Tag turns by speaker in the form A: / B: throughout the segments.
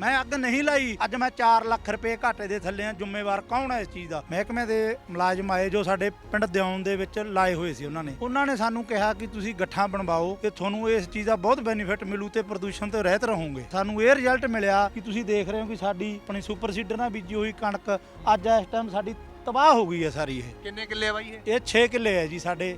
A: ਮੈਂ ਅੱਗ ਨਹੀਂ ਲਾਈ। ਅੱਜ ਮੈਂ 4 ਲੱਖ ਰੁਪਏ ਘਾਟੇ ਦੇ ਥੱਲੇ ਆ। ਜ਼ਿੰਮੇਵਾਰ ਕੌਣ ਹੈ ਇਸ ਚੀਜ਼ ਦਾ? ਮਹਿਕਮੇ ਦੇ ਮੁਲਾਜ਼ਮ ਆਏ ਜੋ ਸਾਡੇ ਪਿੰਡ ਦਿਉਣ ਦੇ ਵਿੱਚ ਲਾਏ ਹੋਏ ਸੀ ਉਹਨਾਂ ਨੇ। ਉਹਨਾਂ ਨੇ ਸਾਨੂੰ ਕਿਹਾ ਕਿ ਤੁਸੀਂ ਗੱਠਾਂ ਬਣਵਾਓ ਕਿ ਤੁਹਾਨੂੰ ਇਸ ਚੀਜ਼ ਦਾ ਬਹੁਤ ਬੈਨੀਫਿਟ ਮਿਲੂ ਤੇ ਪ੍ਰਦੂਸ਼ਣ ਤੋਂ ਰਹਿਤ ਰਹੋਗੇ। ਸਾਨੂੰ ਇਹ ਰਿਜ਼ਲਟ ਮਿਲਿਆ ਕਿ ਤੁਸੀਂ ਦੇਖ ਰਹੇ ਹੋ ਕਿ ਸਾਡੀ ਆਪਣੀ ਸੁਪਰ ਸੀਡਰ ਨਾਲ ਬੀਜੀ ਹੋਈ ਕਣਕ ਅੱਜ ਇਸ ਟਾਈਮ ਸਾਡੀ ਤਬਾਹ ਹੋ ਗਈ ਹੈ ਸਾਰੀ ਇਹ।
B: ਕਿੰਨੇ ਕਿੱਲੇ ਆ ਬਾਈ ਇਹ?
A: ਇਹ 6 ਕਿੱਲੇ ਹੈ ਜੀ ਸਾਡੇ।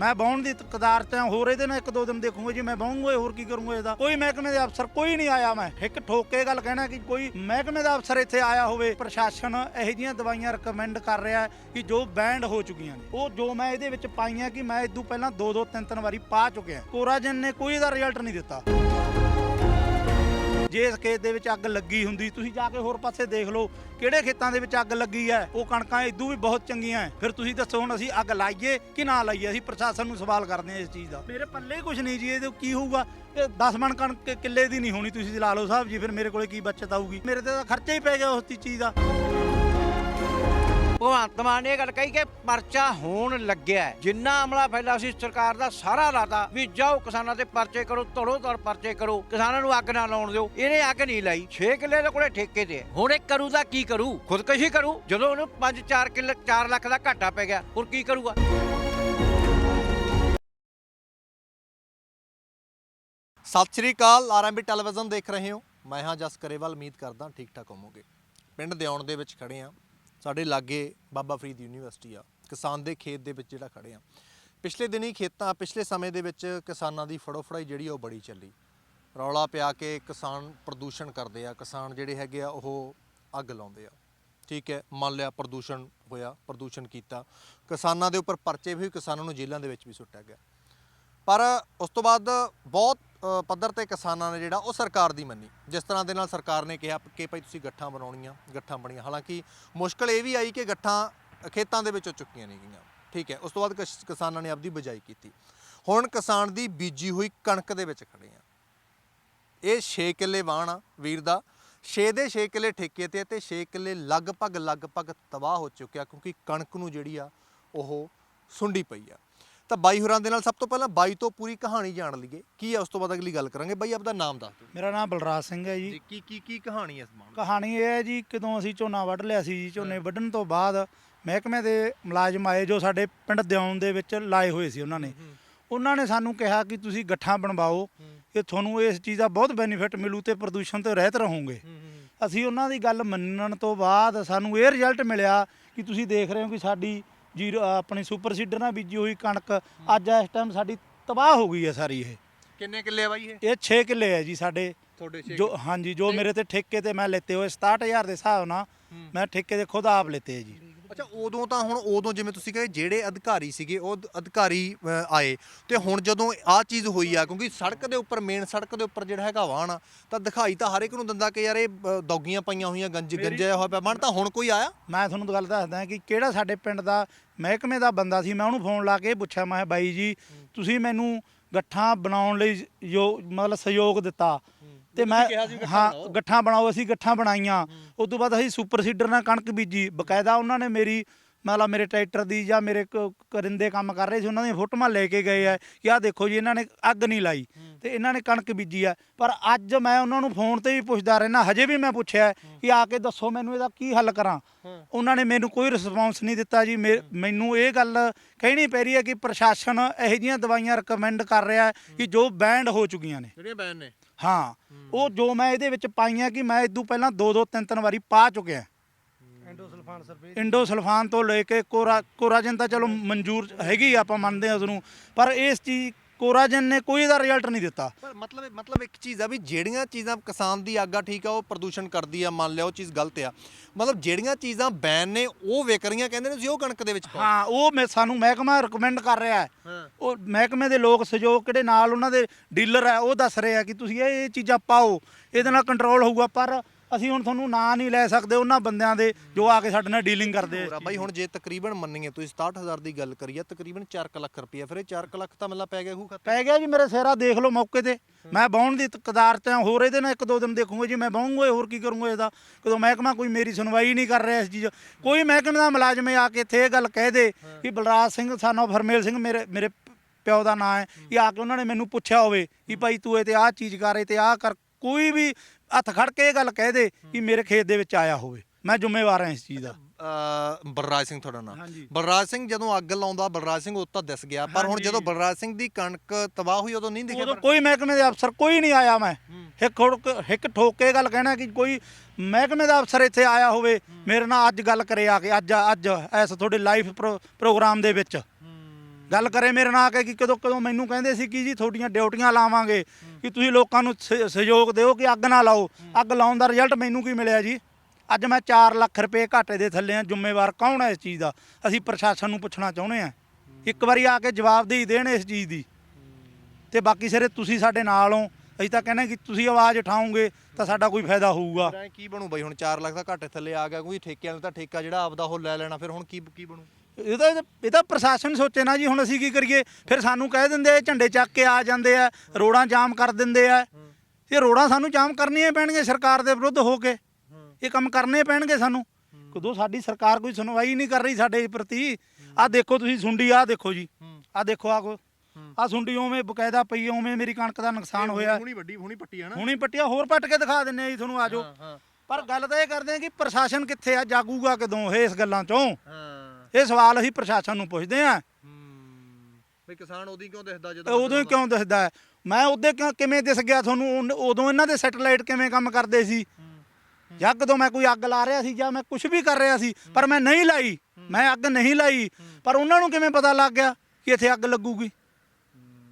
A: ਮੈਂ ਬਾਉਣ ਦੀ ਕਦਾਰ ਤੇ ਹਾਂ, ਹੋਰ ਇਹਦੇ ਨਾਲ ਇੱਕ ਦੋ ਦਿਨ ਦੇਖੂੰਗਾ ਜੀ ਮੈਂ ਬਾਉਂਗਾ ਹੋਰ ਕੀ ਕਰੂੰਗਾ ਇਹਦਾ। ਕੋਈ ਮਹਿਕਮੇ ਦੇ ਅਫਸਰ ਕੋਈ ਨਹੀਂ ਆਇਆ ਮੈਂ। ਇੱਕ ਠੋਕ ਕੇ ਗੱਲ ਕਹਿਣਾ ਕਿ ਕੋਈ ਮਹਿਕਮੇ ਦਾ ਅਫਸਰ ਇੱਥੇ ਆਇਆ ਹੋਵੇ ਪ੍ਰਸ਼ਾਸਨ ਇਹੋ ਜਿਹੀਆਂ ਦਵਾਈਆਂ ਰეკਮੈਂਡ ਕਰ ਰਿਹਾ ਕਿ ਜੋ ਬੈਂਡ ਹੋ ਚੁੱਕੀਆਂ ਨੇ। ਉਹ ਜੋ ਮੈਂ ਇਹਦੇ ਵਿੱਚ ਪਾਈਆਂ ਕਿ ਮੈਂ ਇਦੋਂ ਪਹਿਲਾਂ ਦੋ ਦੋ ਤਿੰਨ ਤਿੰਨ ਵਾਰੀ ਪਾ ਚੁੱਕਿਆ। ਕੋਰਾਜਨ ਨੇ ਕੋਈ ਇਹਦਾ ਰਿਜ਼ਲਟ ਨਹੀਂ ਦਿੱਤਾ। ਜੇ ਇਸ ਖੇਤ ਦੇ ਵਿੱਚ ਅੱਗ ਲੱਗੀ ਹੁੰਦੀ, ਤੁਸੀਂ ਜਾ ਕੇ ਹੋਰ ਪਾਸੇ ਦੇਖ ਲਓ ਕਿਹੜੇ ਖੇਤਾਂ ਦੇ ਵਿੱਚ ਅੱਗ ਲੱਗੀ ਹੈ। ਉਹ ਕਣਕਾਂ ਇਦੋਂ ਵੀ ਬਹੁਤ ਚੰਗੀਆਂ ਹੈ। ਫਿਰ ਤੁਸੀਂ ਦੱਸੋ ਹੁਣ ਅਸੀਂ ਅੱਗ ਲਾਈਏ ਕਿ ਨਾ ਲਾਈਏ? ਅਸੀਂ ਪ੍ਰਸ਼ਾਸਨ ਨੂੰ ਸਵਾਲ ਕਰਦੇ ਹਾਂ ਇਸ ਚੀਜ਼ ਦਾ। ਮੇਰੇ ਪੱਲੇ ਕੁਝ ਨਹੀਂ ਜੀ, ਇਹਦੇ ਕੀ ਹੋਊਗਾ? ਇਹ 10 ਮਣ ਕਣਕ ਕਿੱਲੇ ਦੀ ਨਹੀਂ ਹੋਣੀ, ਤੁਸੀਂ ਲਾ ਲਓ ਸਾਹਿਬ ਜੀ, ਫਿਰ ਮੇਰੇ ਕੋਲੇ ਕੀ ਬਚਤ ਆਊਗੀ? ਮੇਰੇ ਤੇ ਤਾਂ ਖਰਚਾ ਹੀ ਪੈ ਗਿਆ ਉਸ ਚੀਜ਼ ਦਾ।
C: ਭਗਵੰਤ ਮਾਨ ਨੇ ਇਹ ਗੱਲ ਕਹੀ ਕਿ ਪਰਚਾ ਹੋਣ ਲੱਗਿਆ ਜਿੰਨਾ ਅਮਲਾ ਫੈਲਾ ਸੀ, ਸਰਕਾਰ ਦਾ ਸਾਰਾ ਲਾਤਾ ਵੀ ਜਾਓ ਕਿਸਾਨਾਂ ਤੇ ਪਰਚੇ ਕਰੋ, ਧੜੋ ਧੜ ਪਰਚੇ ਕਰੋ, ਕਿਸਾਨਾਂ ਨੂੰ ਅੱਗ ਨਾ ਲਾਉਣ ਦਿਓ। ਇਹਨੇ ਅੱਗ ਨਹੀਂ ਲਾਈ। 6 ਕਿੱਲੇ ਦੇ ਕੋਲੇ ਠੇਕੇ ਤੇ ਹੁਣ ਇਹ ਕਰੂ ਤਾਂ ਕੀ ਕਰੂ? ਖੁਦਕਸ਼ੀ ਕਰੂ? ਜਦੋਂ ਉਹਨੂੰ 5-4 ਕਿੱਲੇ 4 ਲੱਖ ਦਾ ਘਾਟਾ ਪੈ ਗਿਆ, ਹੋਰ ਕੀ ਕਰੂਗਾ?
B: ਸਤਿ ਸ਼੍ਰੀ ਅਕਾਲ, ਆਰਐਮਬੀ ਟੈਲੀਵਿਜ਼ਨ ਦੇਖ ਰਹੇ ਹੋ। ਮੈਂ ਹਾਂ ਜਸ ਕਰੇਵਾਲ ਉਮੀਦ ਕਰਦਾ ਠੀਕ ਠਾਕ ਹੋਵੋਗੇ। ਪਿੰਡ ਦਿਉਣ ਦੇ ਵਿੱਚ ਖੜੇ ਆ ਸਾਡੇ ਲਾਗੇ ਬਾਬਾ ਫਰੀਦ ਯੂਨੀਵਰਸਿਟੀ ਆ ਕਿਸਾਨ ਦੇ ਖੇਤ ਦੇ ਵਿੱਚ ਜਿਹੜਾ ਖੜੇ ਆ। ਪਿਛਲੇ ਦਿਨੀ ਖੇਤਾਂ ਪਿਛਲੇ ਸਮੇਂ ਦੇ ਵਿੱਚ ਕਿਸਾਨਾਂ ਦੀ ਫੜੋਫੜਾਈ ਜਿਹੜੀ ਉਹ ਬੜੀ ਚੱਲੀ। ਰੌਲਾ ਪਿਆ ਕੇ ਕਿਸਾਨ ਪ੍ਰਦੂਸ਼ਣ ਕਰਦੇ ਆ ਕਿਸਾਨ ਜਿਹੜੇ ਹੈਗੇ ਆ ਉਹ ਅੱਗ ਲਾਉਂਦੇ ਆ। ਠੀਕ ਹੈ ਮੰਨ ਲਿਆ ਪ੍ਰਦੂਸ਼ਣ ਹੋਇਆ ਪ੍ਰਦੂਸ਼ਣ ਕੀਤਾ। ਕਿਸਾਨਾਂ ਦੇ ਉੱਪਰ ਪਰਚੇ ਵੀ ਹੋਏ, ਕਿਸਾਨਾਂ ਨੂੰ ਜੇਲ੍ਹਾਂ ਦੇ ਵਿੱਚ ਵੀ ਸੁੱਟਿਆ ਗਿਆ। ਪਰ ਉਸ ਤੋਂ ਬਾਅਦ ਬਹੁਤ ਪੱਧਰ ਤੇ ਕਿਸਾਨਾਂ ਨੇ ਜਿਹੜਾ ਉਹ ਸਰਕਾਰ ਦੀ ਮੰਨੀ। ਜਿਸ ਤਰ੍ਹਾਂ ਦੇ ਨਾਲ ਸਰਕਾਰ ਨੇ ਕਿਹਾ ਕਿ ਭਾਈ ਤੁਸੀਂ ਗੱਠਾਂ ਬਣਾਉਣੀਆਂ, ਗੱਠਾਂ ਬਣੀਆਂ। ਹਾਲਾਂਕਿ ਮੁਸ਼ਕਲ ਇਹ ਵੀ ਆਈ ਕਿ ਗੱਠਾਂ ਖੇਤਾਂ ਦੇ ਵਿੱਚੋਂ ਚੁੱਕੀਆਂ ਨਹੀਂ ਗਈਆਂ। ਠੀਕ ਹੈ, ਉਸ ਤੋਂ ਬਾਅਦ ਕਿਸ- ਕਿਸਾਨਾਂ ਨੇ ਆਪਦੀ ਬਜਾਈ ਕੀਤੀ। ਹੁਣ ਕਿਸਾਨ ਦੀ ਬੀਜੀ ਹੋਈ ਕਣਕ ਦੇ ਵਿੱਚ ਖੜੇ ਆ। ਇਹ 6 ਕਿੱਲੇ ਵਾਣ ਆ ਵੀਰ ਦਾ। 6 ਦੇ 6 ਕਿੱਲੇ ਠੇਕੇ ਤੇ ਆ ਤੇ 6 ਕਿੱਲੇ ਲਗਭਗ ਲਗਭਗ ਤਬਾਹ ਹੋ ਚੁੱਕਿਆ ਕਿਉਂਕਿ ਕਣਕ ਨੂੰ ਜਿਹੜੀ ਆ ਉਹ ਸੁੰਡੀ ਪਈ ਆ। ਤਾਂ ਬਾਈ ਹੋਰਾਂ ਦੇ ਨਾਲ ਸਭ ਤੋਂ ਪਹਿਲਾਂ ਬਾਈ ਤੋਂ ਪੂਰੀ ਕਹਾਣੀ ਜਾਣ ਲਈਏ। ਕੀ ਹੈ ਉਸ ਤੋਂ ਬਾਅਦ ਅਗਲੀ ਗੱਲ ਕਰਾਂਗੇ। ਬਾਈ ਆਪਦਾ ਨਾਮ ਦੱਸ ਦਿਓ।
A: ਮੇਰਾ ਨਾਮ ਬਲਰਾਜ ਸਿੰਘ ਹੈ ਜੀ।
B: ਕੀ ਕੀ ਕੀ ਕਹਾਣੀ ਹੈ ਇਸ ਮਾਮਲੇ
A: ਕਹਾਣੀ ਇਹ ਹੈ ਜੀ ਕਦੋਂ ਅਸੀਂ ਝੋਨਾ ਵੱਢ ਲਿਆ ਸੀ ਜੀ ਝੋਨੇ ਵੱਢਣ ਤੋਂ ਬਾਅਦ ਮਹਿਕਮੇ ਦੇ ਮੁਲਾਜ਼ਮ ਆਏ ਜੋ ਸਾਡੇ ਪਿੰਡ ਦਿਉਣ ਦੇ ਵਿੱਚ ਲਾਏ ਹੋਏ ਸੀ ਉਹਨਾਂ ਨੇ। ਉਹਨਾਂ ਨੇ ਸਾਨੂੰ ਕਿਹਾ ਕਿ ਤੁਸੀਂ ਗੱਠਾਂ ਬਣਵਾਓ ਕਿ ਤੁਹਾਨੂੰ ਇਸ ਚੀਜ਼ ਦਾ ਬਹੁਤ ਬੈਨੀਫਿਟ ਮਿਲੂ ਤੇ ਪ੍ਰਦੂਸ਼ਣ ਤੋਂ ਰਹਿਤ ਰਹੋਗੇ। ਅਸੀਂ ਉਹਨਾਂ ਦੀ ਗੱਲ ਮੰਨਣ ਤੋਂ ਬਾਅਦ ਸਾਨੂੰ ਇਹ ਰਿਜ਼ਲਟ ਮਿਲਿਆ ਕਿ ਤੁਸੀਂ ਦੇਖ ਰਹੇ ਹੋ ਕਿ ਸਾਡੀ ਜੀਰੋ ਆਪਣੀ ਸੁਪਰ ਸੀਡਰ ਨਾਲ ਬੀਜੀ ਹੋਈ ਕਣਕ ਅੱਜ ਇਸ ਟਾਈਮ ਸਾਡੀ ਤਬਾਹ ਹੋ ਗਈ ਹੈ ਸਾਰੀ ਇਹ।
B: ਕਿੰਨੇ ਕਿੱਲੇ ਆ ਬਾਈ ਇਹ?
A: ਇਹ 6 ਕਿੱਲੇ ਹੈ ਜੀ ਸਾਡੇ।
B: ਤੁਹਾਡੇ
A: ਜੋ ਹਾਂਜੀ ਜੋ ਮੇਰੇ ਤੇ ਠੇਕੇ ਤੇ ਮੈਂ ਲੈਤੇ ਹੋਏ 67000 ਦੇ ਹਿਸਾਬ ਨਾਲ ਮੈਂ ਠੇਕੇ ਦੇ ਖੁਦ ਆਪ ਲੈਤੇ ਹੈ ਜੀ।
B: ਅੱਛਾ ਉਦੋਂ ਤਾਂ ਹੁਣ ਉਦੋਂ ਜਿਵੇਂ ਤੁਸੀਂ ਕਹੇ ਜਿਹੜੇ ਅਧਿਕਾਰੀ ਸੀਗੇ ਉਹ ਅਧ- ਅਧਿਕਾਰੀ ਅ, ਆਏ। ਤੇ ਹੁਣ ਜਦੋਂ ਆਹ ਚੀਜ਼ ਹੋਈ ਆ ਕਿਉਂਕਿ ਸੜਕ ਦੇ ਉੱਪਰ ਮੇਨ ਸੜਕ ਦੇ ਉੱਪਰ ਜਿਹੜਾ ਹੈਗਾ ਵਾਹਣ ਤਾਂ ਦਿਖਾਈ ਤਾਂ ਹਰ ਇੱਕ ਨੂੰ ਦਿੰਦਾ ਕਿ ਯਾਰ ਇਹ ਅ, ਦੌਗੀਆਂ ਪਈਆਂ ਹੋਈਆਂ ਗੰਜ ਗੰਜਿਆ ਹੋਇਆ ਪਿਆ। ਬਣ ਤਾਂ ਹੁਣ ਕੋਈ ਆਇਆ?
A: ਮੈਂ ਤੁਹਾਨੂੰ ਗੱਲ ਦੱਸਦਾ ਕਿ ਕਿਹੜਾ ਸਾਡੇ ਪਿੰਡ ਦਾ ਮਹਿਕਮੇ ਦਾ ਬੰਦਾ ਸੀ ਮੈਂ ਉਹਨੂੰ ਫੋਨ ਲਾ ਕੇ ਪੁੱਛਿਆ ਮੈਂ ਕਿਹਾ, ਬਾਈ ਜੀ ਤੁਸੀਂ ਮੈਨੂੰ ਗੱਠਾਂ ਬਣਾਉਣ ਲਈ ਜੋ ਮਤਲਬ ਸਹਿਯੋਗ ਦਿੱਤਾ। ਤੇ ਮੈਂ ਹਾਂ। ਗੱਠਾਂ ਬਣਾਓ ਅਸੀਂ ਗੱਠਾਂ ਬਣਾਈਆਂ। ਉਸ ਤੋਂ ਬਾਅਦ ਅਸੀਂ ਸੁਪਰ ਸੀਡਰ ਨਾਲ ਕਣਕ ਬੀਜੀ। ਬਕਾਇਦਾ ਉਹਨਾਂ ਨੇ ਮੇਰੀ ਮਤਲਬ ਮੇਰੇ ਟਰੈਕਟਰ ਦੀ ਜਾਂ ਮੇਰੇ ਕਰਿੰਦੇ ਕੰਮ ਕਰ ਰਹੇ ਸੀ ਉਹਨਾਂ ਦੀਆਂ ਫੋਟੋਆਂ ਲੈ ਕੇ ਗਏ ਆ ਕਿ ਆਹ ਦੇਖੋ ਜੀ ਇਹਨਾਂ ਨੇ ਅੱਗ ਨਹੀਂ ਲਾਈ। ਤੇ ਇਹਨਾਂ ਨੇ ਕਣਕ ਬੀਜੀ ਆ। ਪਰ ਅੱਜ ਮੈਂ ਉਹਨਾਂ ਨੂੰ ਫੋਨ ਤੇ ਵੀ ਪੁੱਛਦਾ ਰਹਿਣਾ ਹਜੇ ਵੀ ਮੈਂ ਪੁੱਛਿਆ ਕਿ ਆ ਕੇ ਦੱਸੋ ਮੈਨੂੰ ਇਹਦਾ ਕੀ ਹੱਲ ਕਰਾਂ। ਉਹਨਾਂ ਨੇ ਮੈਨੂੰ ਕੋਈ ਰਿਸਪੌਂਸ ਨਹੀਂ ਦਿੱਤਾ ਜੀ। ਮੈਨੂੰ ਇਹ ਗੱਲ ਕਹਿਣੀ ਪੈ ਰਹੀ ਹੈ ਕਿ ਪ੍ਰਸ਼ਾਸਨ ਇਹੋ ਜਿਹੀਆਂ ਦਵਾਈਆਂ ਰეკਮੈਂਡ ਕਰ ਰਿਹਾ ਕਿ ਜੋ ਬੈਂਡ ਹੋ ਚੁੱਕੀਆਂ ਨੇ।
B: ਜਿਹੜੀਆਂ ਬੈਨ ਨੇ।
A: ਹਾਂ ਉਹ ਜੋ ਮੈਂ ਇਹਦੇ ਵਿੱਚ ਪਾਈਆਂ ਕਿ ਮੈਂ ਇਦੋਂ ਪਹਿਲਾਂ ਦੋ ਦੋ ਤਿੰਨ ਤਿੰਨ ਵਾਰੀ ਪਾ ਚੁੱਕਿਆ।
D: ਐਂਡੋਸਲਫਾਨ ਸਰਵੇ
A: ਇੰਡੋਸਲਫਾਨ ਤੋਂ ਲੈ ਕੇ ਕੋਰਾ ਕੋਰਾਜਨ ਤਾਂ ਚਲੋ ਮਨਜ਼ੂਰ ਹੈਗੀ ਆ, ਆਪਾਂ ਮੰਨਦੇ ਹਾਂ ਉਸ ਨੂੰ ਪਰ ਇਸ ਚੀਜ਼ ਕੋਰਾਜਨ ਨੇ ਕੋਈ ਇਹਦਾ ਰਿਜ਼ਲਟ ਨਹੀਂ ਦਿੱਤਾ।
B: ਪਰ ਮਤਲਬ ਮਤਲਬ ਇੱਕ ਚੀਜ਼ ਆ ਵੀ ਜਿਹੜੀਆਂ ਚੀਜ਼ਾਂ ਕਿਸਾਨ ਦੀ ਅੱਗ ਆ ਠੀਕ ਆ ਉਹ ਪ੍ਰਦੂਸ਼ਣ ਕਰਦੀ ਆ ਮੰਨ ਲਿਆ ਉਹ ਚੀਜ਼ ਗਲਤ ਆ। ਮਤਲਬ ਜਿਹੜੀਆਂ ਚੀਜ਼ਾਂ ਬੈਨ ਨੇ ਉਹ ਵਿਕ ਰਹੀਆਂ ਕਹਿੰਦੇ ਨੇ ਤੁਸੀਂ ਉਹ ਕਣਕ ਦੇ ਵਿੱਚ ਪਾਓ।
A: ਹਾਂ ਉਹ ਮੈਂ ਸਾਨੂੰ ਮਹਿਕਮਾ ਰეკਮੈਂਡ ਕਰ ਰਿਹਾ ਹਾਂ। ਉਹ ਮਹਿਕਮੇ ਦੇ ਲੋਕ ਸਹਿਯੋਗ ਕਿਹੜੇ ਨਾਲ ਉਹਨਾਂ ਦੇ ਡੀਲਰ ਹੈ ਉਹ ਦੱਸ ਰਹੇ ਆ ਕਿ ਤੁਸੀਂ ਇਹ ਇਹ ਚੀਜ਼ਾਂ ਪਾਓ ਇਹਦੇ ਨਾਲ ਕੰਟਰੋਲ ਹੋਊਗਾ ਪਰ ਅਸੀਂ ਹੁਣ ਤੁਹਾਨੂੰ ਨਾਂ ਨਹੀਂ ਲੈ ਸਕਦੇ ਉਹਨਾਂ ਬੰਦਿਆਂ ਦੇ ਜੋ ਆ ਕੇ ਸਾਡੇ ਨਾਲ ਡੀਲਿੰਗ ਕਰਦੇ
B: ਆ। ਬਾਈ ਹੁਣ ਜੇ ਤਕਰੀਬਨ ਮੰਨੀਏ ਤੁਸੀਂ 67000 ਦੀ ਗੱਲ ਕਰੀਏ ਤਕਰੀਬਨ 4 ਲੱਖ ਰੁਪਈਆ ਫਿਰ ਇਹ 4 ਲੱਖ ਤਾਂ ਮਤਲਬ ਪੈ ਗਿਆ ਖੂ ਖਾਤੇ
A: ਪੈ ਗਿਆ ਜੀ ਮੇਰੇ ਸਿਹਰਾ ਦੇਖ ਲਓ ਮੌਕੇ ਤੇ। ਮੈਂ ਬਾਉਣ ਦੀ ਕਦਾਰ ਤੇ ਹਾਂ, ਹੋਰ ਇਹਦੇ ਨਾਲ ਇੱਕ ਦੋ ਦਿਨ ਦੇਖੂੰਗਾ ਜੀ ਮੈਂ ਬਾਉਂਗਾ ਹੋਰ ਕੀ ਕਰੂੰਗਾ ਇਹਦਾ। ਕਦੋਂ ਮਹਿਕਮਾ ਕੋਈ ਮੇਰੀ ਸੁਣਵਾਈ ਨਹੀਂ ਕਰ ਰਿਹਾ ਇਸ ਚੀਜ਼ ਕੋਈ ਮਹਿਕਮੇ ਦਾ ਮੁਲਾਜ਼ਮ ਆ ਕੇ ਇੱਥੇ ਇਹ ਗੱਲ ਕਹਿ ਦੇ ਕਿ ਬਲਰਾਜ ਸਿੰਘ ਸਾਨੂੰ ਫਰਮੇਲ ਸਿੰਘ ਮੇਰੇ ਮੇਰੇ ਪਿਓ ਦਾ ਨਾਂ ਹੈ ਕਿ ਆ ਕੇ ਉਹਨਾਂ ਨੇ ਮੈਨੂੰ ਪੁੱਛਿਆ ਹੋਵੇ ਕਿ ਭਾਈ ਤੂੰ ਇਹ ਤੇ ਆਹ ਚੀਜ਼ ਕਰ ਇਹ ਤੇ ਆਹ ਕਰ ਕੋਈ ਵੀ ਹੱਥ ਖੜ ਕੇ ਇਹ ਗੱਲ ਕਹਿ ਦੇ ਕਿ ਮੇਰੇ ਖੇਤ ਦੇ ਵਿੱਚ ਆਇਆ ਹੋਵੇ ਮੈਂ ਜ਼ਿੰਮੇਵਾਰ ਹਾਂ ਇਸ ਚੀਜ਼ ਦਾ।
B: ਬਲਰਾਜ ਸਿੰਘ ਤੁਹਾਡਾ ਨਾਮ।
A: ਹਾਂਜੀ।
B: ਬਲਰਾਜ ਸਿੰਘ ਜਦੋਂ ਅੱਗ ਲਾਉਂਦਾ ਬਲਰਾਜ ਸਿੰਘ ਉਹ ਤਾਂ ਦਿਸ ਗਿਆ ਪਰ ਹੁਣ
A: ਹਾਂਜੀ।
B: ਜਦੋਂ ਬਲਰਾਜ ਸਿੰਘ ਦੀ ਕਣਕ ਤਬਾਹ ਹੋਈ ਉਦੋਂ ਨਹੀਂ ਦਿਖਿਆ
A: ਉਦੋਂ ਕੋਈ ਮਹਿਕਮੇ ਦੇ ਅਫਸਰ ਕੋਈ ਨਹੀਂ ਆਇਆ ਮੈਂ। ਹਿੱਕ ਠੋਕ ਹਿੱਕ ਠੋਕ ਕੇ ਗੱਲ ਕਹਿਣਾ ਕਿ ਕੋਈ ਮਹਿਕਮੇ ਦਾ ਅਫਸਰ ਇੱਥੇ ਆਇਆ ਹੋਵੇ ਮੇਰੇ ਨਾਲ ਅੱਜ ਗੱਲ ਕਰੇ ਆ ਕੇ ਅੱਜ ਅੱਜ ਐਸ ਤੁਹਾਡੇ ਲਾਈਵ ਪ੍ਰੋਗਰਾਮ ਦੇ ਵਿੱਚ। ਗੱਲ ਕਰੇ ਮੇਰੇ ਨਾਲ ਆ ਕੇ ਕਿ ਕਦੋਂ ਕਦੋਂ ਮੈਨੂੰ ਕਹਿੰਦੇ ਸੀ ਕਿ ਜੀ ਤੁਹਾਡੀਆਂ ਡਿਊਟੀਆਂ ਲਾਵਾਂਗੇ, ਕਿ ਤੁਸੀਂ ਲੋਕਾਂ ਨੂੰ ਸ- ਸਹਿਯੋਗ ਦਿਓ ਕਿ ਅੱਗ ਨਾ ਲਾਓ। ਅੱਗ ਲਾਉਣ ਦਾ ਰਿਜ਼ਲਟ ਮੈਨੂੰ ਕੀ ਮਿਲਿਆ ਜੀ? ਅੱਜ ਮੈਂ 4 ਲੱਖ ਰੁਪਏ ਘਾਟੇ ਦੇ ਥੱਲੇ ਆ ਜ਼ਿੰਮੇਵਾਰ ਕੌਣ ਹੈ ਇਸ ਚੀਜ਼ ਦਾ? ਅਸੀਂ ਪ੍ਰਸ਼ਾਸਨ ਨੂੰ ਪੁੱਛਣਾ ਚਾਹੁੰਦੇ ਆ ਇੱਕ ਵਾਰੀ ਆ ਕੇ ਜਵਾਬਦੇਹੀ ਦੇਣ ਇਸ ਚੀਜ਼ ਦੀ। ਤੇ ਬਾਕੀ ਸਿਰੇ ਤੁਸੀਂ ਸਾਡੇ ਨਾਲ ਹੋ। ਅਸੀਂ ਤਾਂ ਕਹਿੰਦੇ ਕਿ ਤੁਸੀਂ ਆਵਾਜ਼ ਉਠਾਓਗੇ ਤਾਂ ਸਾਡਾ ਕੋਈ ਫਾਇਦਾ ਹੋਊਗਾ।
B: ਫਿਰ ਐਂ ਕੀ ਬਣੂ ਬਈ, ਹੁਣ 4 ਲੱਖ ਦਾ ਘਾਟੇ ਥੱਲੇ ਆ ਗਿਆ, ਕੋਈ ਠੇਕਿਆਂ ਨੂੰ ਤਾਂ ਠੇਕਾ ਜਿਹੜਾ ਆਪਦਾ ਉਹ ਲੈ ਲੈਣਾ, ਫਿਰ ਹੁਣ ਕੀ ਕੀ ਬਣੂ?
A: ਇਹਦਾ ਇਹਦਾ ਪ੍ਰਸ਼ਾਸਨ ਸੋਚੇ ਨਾ ਜੀ ਹੁਣ ਅਸੀਂ ਕੀ ਕਰੀਏ? ਫਿਰ ਸਾਨੂੰ ਕਹਿ ਦਿੰਦੇ ਆ ਝੰਡੇ ਚੱਕ ਕੇ ਆ ਜਾਂਦੇ ਆ ਰੋਡਾਂ ਜਾਮ ਕਰ ਦਿੰਦੇ ਆ। ਇਹ ਰੋਡਾਂ ਸਾਨੂੰ ਜਾਮ ਕਰਨੀਆਂ ਪੈਣਗੀਆਂ ਸਰਕਾਰ ਦੇ ਵਿਰੁੱਧ ਹੋ ਕੇ। ਇਹ ਕੰਮ ਕਰਨੇ ਪੈਣਗੇ ਸਾਨੂੰ। ਕਦੋਂ ਸਾਡੀ ਸਰਕਾਰ ਕੋਈ ਸੁਣਵਾਈ ਨਹੀਂ ਕਰ ਰਹੀ ਸਾਡੇ ਪ੍ਰਤੀ। ਆਹ ਦੇਖੋ ਤੁਸੀਂ ਸੁੰਡੀ ਆਹ ਦੇਖੋ ਜੀ। ਆਹ ਦੇਖੋ ਆਹ ਕੋ ਆਹ ਸੁੰਡੀ ਉਵੇਂ ਬਕਾਇਦਾ ਪਈ ਆ, ਉਵੇਂ ਮੇਰੀ ਕਣਕ ਦਾ ਨੁਕਸਾਨ ਹੋਇਆ।
B: ਹੁਣੀ ਵੱਡੀ ਹੁਣੀ ਪੱਟੀ ਹੈ ਨਾ।
A: ਹੁਣੀ ਪੱਟੀਆਂ ਹੋਰ ਪੱਟ ਕੇ ਦਿਖਾ ਦਿੰਨੇ ਆ ਜੀ ਤੁਹਾਨੂੰ ਆਜੋ ਪਰ ਗੱਲ ਤਾਂ ਇਹ ਕਰਦੇ ਆ ਕਿ ਪ੍ਰਸ਼ਾਸਨ ਕਿੱਥੇ ਆ ਜਾਗੂਗਾ ਕਦੋਂ ਇਹ ਇਸ ਗੱਲਾਂ ਚੋਂ?
B: ਹਾਂ।
A: ਇਹ ਸਵਾਲ ਅਸੀਂ ਪ੍ਰਸ਼ਾਸਨ ਨੂੰ ਪੁੱਛਦੇ ਆ
B: ਬਈ ਕਿਸਾਨ ਉਦੋਂ ਹੀ ਕਿਉਂ ਦਿਖਦਾ
A: ਤੇ ਉਦੋਂ ਹੀ ਕਿਉਂ ਦਿਸਦਾ? ਮੈਂ ਉਹਦੇ ਕਿਉਂ ਕਿਵੇਂ ਦਿਸ ਗਿਆ ਤੁਹਾਨੂੰ? ਉਦੋਂ ਇਹਨਾਂ ਦੇ ਸੈਟਲਾਈਟ ਕਿਵੇਂ ਕੰਮ ਕਰਦੇ ਸੀ? ਜਾਂ ਕਦੋਂ ਮੈਂ ਕੋਈ ਅੱਗ ਲਾ ਰਿਹਾ ਸੀ ਜਾਂ ਮੈਂ ਕੁਝ ਵੀ ਕਰ ਰਿਹਾ ਸੀ ਪਰ ਮੈਂ ਨਹੀਂ ਲਾਈ। ਮੈਂ ਅੱਗ ਨਹੀਂ ਲਾਈ। ਪਰ ਉਹਨਾਂ ਨੂੰ ਕਿਵੇਂ ਪਤਾ ਲੱਗ ਗਿਆ ਕਿ ਇੱਥੇ ਅੱਗ ਲੱਗੂਗੀ?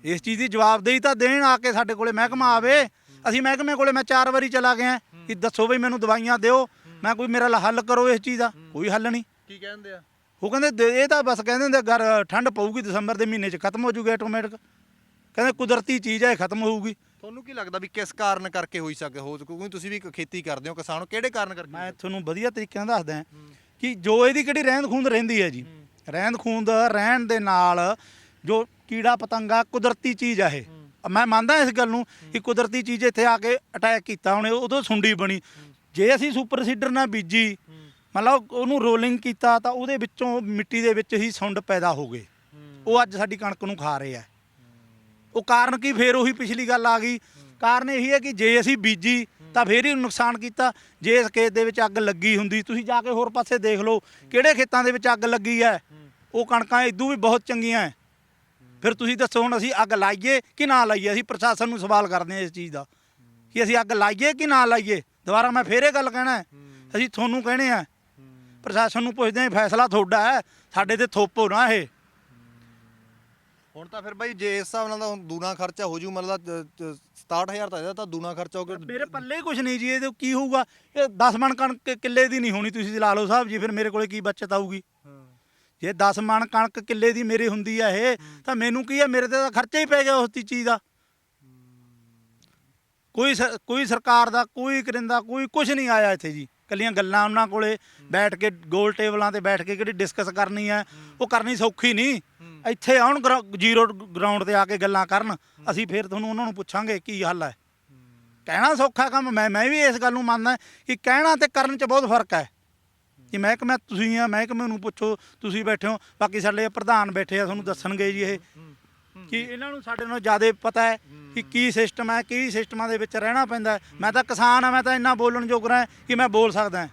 A: ਇਸ ਚੀਜ਼ ਦੀ ਜਵਾਬਦੇਹੀ ਤਾਂ ਦੇਣ ਆ ਕੇ ਸਾਡੇ ਕੋਲੇ ਮਹਿਕਮਾ ਆਵੇ। ਅਸੀਂ ਮਹਿਕਮੇ ਕੋਲੇ ਮੈਂ ਚਾਰ ਵਾਰੀ ਚਲਾ ਗਿਆ ਕਿ ਦੱਸੋ ਬਈ ਮੈਨੂੰ ਦਵਾਈਆਂ ਦਿਓ। ਮੈਂ ਕੋਈ ਮੇਰਾ ਹੱਲ ਕਰੋ ਇਸ ਚੀਜ਼ ਦਾ। ਕੋਈ ਹੱਲ ਨਹੀਂ।
B: ਕੀ ਕਹਿੰਦੇ ਆ?
A: ਉਹ ਕਹਿੰਦੇ ਦੇ- ਇਹ ਤਾਂ ਬਸ ਕਹਿੰਦੇ ਹੁੰਦੇ ਗਰ ਠੰਡ ਪਊਗੀ ਦਸੰਬਰ ਦੇ ਮਹੀਨੇ 'ਚ ਖਤਮ ਹੋ ਜੂਗੀ ਆਟੋਮੈਟਿਕ ਕਹਿੰਦੇ ਕੁਦਰਤੀ ਚੀਜ਼ ਹੈ ਇਹ ਖਤਮ ਹੋਊਗੀ।
B: ਤੁਹਾਨੂੰ ਕੀ ਲੱਗਦਾ ਵੀ ਕਿਸ ਕਾਰਨ ਕਰਕੇ ਹੋਈ ਸਕੇ ਹੋ ਕਿਉਂਕਿ ਤੁਸੀਂ ਵੀ ਖੇਤੀ ਕਰਦੇ ਹੋ ਕਿਸਾਨ ਹੋ ਕਿਹੜੇ ਕਾਰਨ ਕਰਕੇ
A: ਮੈਂ ਤੁਹਾਨੂੰ ਵਧੀਆ ਤਰੀਕੇ ਨਾਲ ਦੱਸਦਾ ਕਿ ਜੋ ਇਹਦੀ ਕਿਹੜੀ ਰਹਿੰਦ ਖੂੰਦ ਰਹਿੰਦੀ ਹੈ ਜੀ। ਰਹਿੰਦ ਖੂੰਦ ਰਹਿਣ ਦੇ ਨਾਲ ਜੋ ਕੀੜਾ ਪਤੰਗਾ ਕੁਦਰਤੀ ਚੀਜ਼ ਆ ਇਹ। ਮੈਂ ਮੰਨਦਾ ਇਸ ਗੱਲ ਨੂੰ ਕਿ ਕੁਦਰਤੀ ਚੀਜ਼ ਇੱਥੇ ਆ ਕੇ ਅਟੈਕ ਕੀਤਾ ਉਹਨੇ ਉਦੋਂ ਸੁੰਡੀ ਬਣੀ। ਜੇ ਅਸੀਂ ਸੁਪਰ ਸੀਡਰ ਨਾਲ ਬੀਜੀ ਮਤਲਬ ਉਹਨੂੰ ਰੋਲਿੰਗ ਕੀਤਾ ਤਾਂ ਉਹਦੇ ਵਿੱਚੋਂ ਮਿੱਟੀ ਦੇ ਵਿੱਚ ਹੀ ਸੁੰਡ ਪੈਦਾ ਹੋ ਗਏ। ਉਹ ਅੱਜ ਸਾਡੀ ਕਣਕ ਨੂੰ ਖਾ ਰਹੇ ਆ ਉਹ ਕਾਰਨ ਕੀ ਫੇਰ ਉਹੀ ਪਿਛਲੀ ਗੱਲ ਆ ਗਈ। ਕਾਰਨ ਇਹੀ ਹੈ ਕਿ ਜੇ ਅਸੀਂ ਬੀਜੀ ਤਾਂ ਫੇਰ ਹੀ ਨੁਕਸਾਨ ਕੀਤਾ। ਜੇ ਇਸ ਖੇਤ ਦੇ ਵਿੱਚ ਅੱਗ ਲੱਗੀ ਹੁੰਦੀ, ਤੁਸੀਂ ਜਾ ਕੇ ਹੋਰ ਪਾਸੇ ਦੇਖ ਲਓ ਕਿਹੜੇ ਖੇਤਾਂ ਦੇ ਵਿੱਚ ਅੱਗ ਲੱਗੀ ਹੈ। ਉਹ ਕਣਕਾਂ ਇਦੋਂ ਵੀ ਬਹੁਤ ਚੰਗੀਆਂ ਹੈ। ਫਿਰ ਤੁਸੀਂ ਦੱਸੋ ਹੁਣ ਅਸੀਂ ਅੱਗ ਲਾਈਏ ਕਿ ਨਾ ਲਾਈਏ? ਅਸੀਂ ਪ੍ਰਸ਼ਾਸਨ ਨੂੰ ਸਵਾਲ ਕਰਦੇ ਹਾਂ ਇਸ ਚੀਜ਼ ਦਾ। ਕਿ ਅਸੀਂ ਅੱਗ ਲਾਈਏ ਕਿ ਨਾ ਲਾਈਏ? ਦੁਬਾਰਾ ਮੈਂ ਫੇਰ ਇਹ ਗੱਲ ਕਹਿਣਾ ਅਸੀਂ ਤੁਹਾਨੂੰ ਕਹਿਣੇ ਆ ਪ੍ਰਸ਼ਾਸਨ ਨੂੰ ਪੁੱਛਦੇ ਹਾਂ ਫੈਸਲਾ ਤੁਹਾਡਾ ਹੈ ਸਾਡੇ ਤੇ ਥੋਪੋ ਨਾ ਇਹ।
B: ਹੁਣ ਤਾਂ ਫਿਰ ਬਾਈ ਜੇ ਇਸ ਹਿਸਾਬ ਨਾਲ ਤਾਂ ਦੂਣਾ ਖਰਚਾ ਹੋ ਜੂ ਮਤਲਬ 67000 ਤਾਂ ਇਹਦਾ ਤਾਂ ਦੂਣਾ ਖਰਚਾ ਹੋ ਗਿਆ
A: ਮੇਰੇ ਪੱਲੇ ਕੁਝ ਨਹੀਂ ਜੀ ਇਹਦੇ ਕੀ ਹੋਊਗਾ ਇਹ 10 ਮਣ ਕਣਕ ਕਿੱਲੇ ਦੀ ਨਹੀਂ ਹੋਣੀ ਤੁਸੀਂ ਲਾ ਲਓ ਸਾਹਿਬ ਜੀ ਫਿਰ ਮੇਰੇ ਕੋਲੇ ਕੀ ਬਚਤ ਆਊਗੀ? ਜੇ 10 ਮਣ ਕਣਕ ਕਿੱਲੇ ਦੀ ਮੇਰੀ ਹੁੰਦੀ ਆ ਇਹ ਤਾਂ ਮੈਨੂੰ ਕੀ ਆ ਮੇਰੇ ਤੇ ਤਾਂ ਖਰਚਾ ਹੀ ਪੈ ਗਿਆ ਉਸ ਚੀਜ਼ ਦਾ। ਕੋਈ ਕੋਈ ਸਰਕਾਰ ਦਾ ਕੋਈ ਕਰਿੰਦਾ ਕੋਈ ਕੁਝ ਨਹੀਂ ਆਇਆ ਇੱਥੇ ਜੀ। ਕੱਲੀਆਂ ਗੱਲਾਂ ਉਹਨਾਂ ਕੋਲੇ ਬੈਠ ਕੇ ਗੋਲ ਟੇਬਲਾਂ ਤੇ ਬੈਠ ਕੇ ਕਿਹੜੀ ਡਿਸਕਸ ਕਰਨੀ ਹੈ ਉਹ ਕਰਨੀ ਸੌਖੀ ਨਹੀਂ। ਇੱਥੇ ਆਉਣ ਜ਼ੀਰੋ ਗਰਾਊਂਡ ਤੇ ਆ ਕੇ ਗੱਲਾਂ ਕਰਨ ਅਸੀਂ ਫਿਰ ਤੁਹਾਨੂੰ ਉਹਨਾਂ ਨੂੰ ਪੁੱਛਾਂਗੇ ਕੀ ਹੱਲ ਹੈ। ਕਹਿਣਾ ਸੌਖਾ ਕੰਮ ਮੈਂ ਮੈਂ ਵੀ ਇਸ ਗੱਲ ਨੂੰ ਮੰਨਦਾ ਕਿ ਕਹਿਣਾ ਤੇ ਕਰਨ 'ਚ ਬਹੁਤ ਫ਼ਰਕ ਹੈ। ਕਿ ਮਹਿਕਮਾ ਤੁਸੀਂ ਆ ਮਹਿਕਮੇ ਨੂੰ ਪੁੱਛੋ ਤੁਸੀਂ ਬੈਠੇ ਹੋ ਬਾਕੀ ਸਾਡੇ ਪ੍ਰਧਾਨ ਬੈਠੇ ਆ ਤੁਹਾਨੂੰ ਦੱਸਣਗੇ ਜੀ ਇਹ। ਕਿ ਇਹਨਾਂ ਨੂੰ ਸਾਡੇ ਨਾਲੋਂ ਜ਼ਿਆਦਾ ਪਤਾ ਹੈ ਕਿ ਕੀ ਸਿਸਟਮ ਹੈ ਕੀ ਸਿਸਟਮਾਂ ਦੇ ਵਿੱਚ ਰਹਿਣਾ ਪੈਂਦਾ ਹੈ। ਮੈਂ ਤਾਂ ਕਿਸਾਨ ਆ ਮੈਂ ਤਾਂ ਇੰਨਾ ਬੋਲਣ ਜੋਗਰਾ ਕਿ ਮੈਂ ਬੋਲ ਸਕਦਾ ਹਾਂ।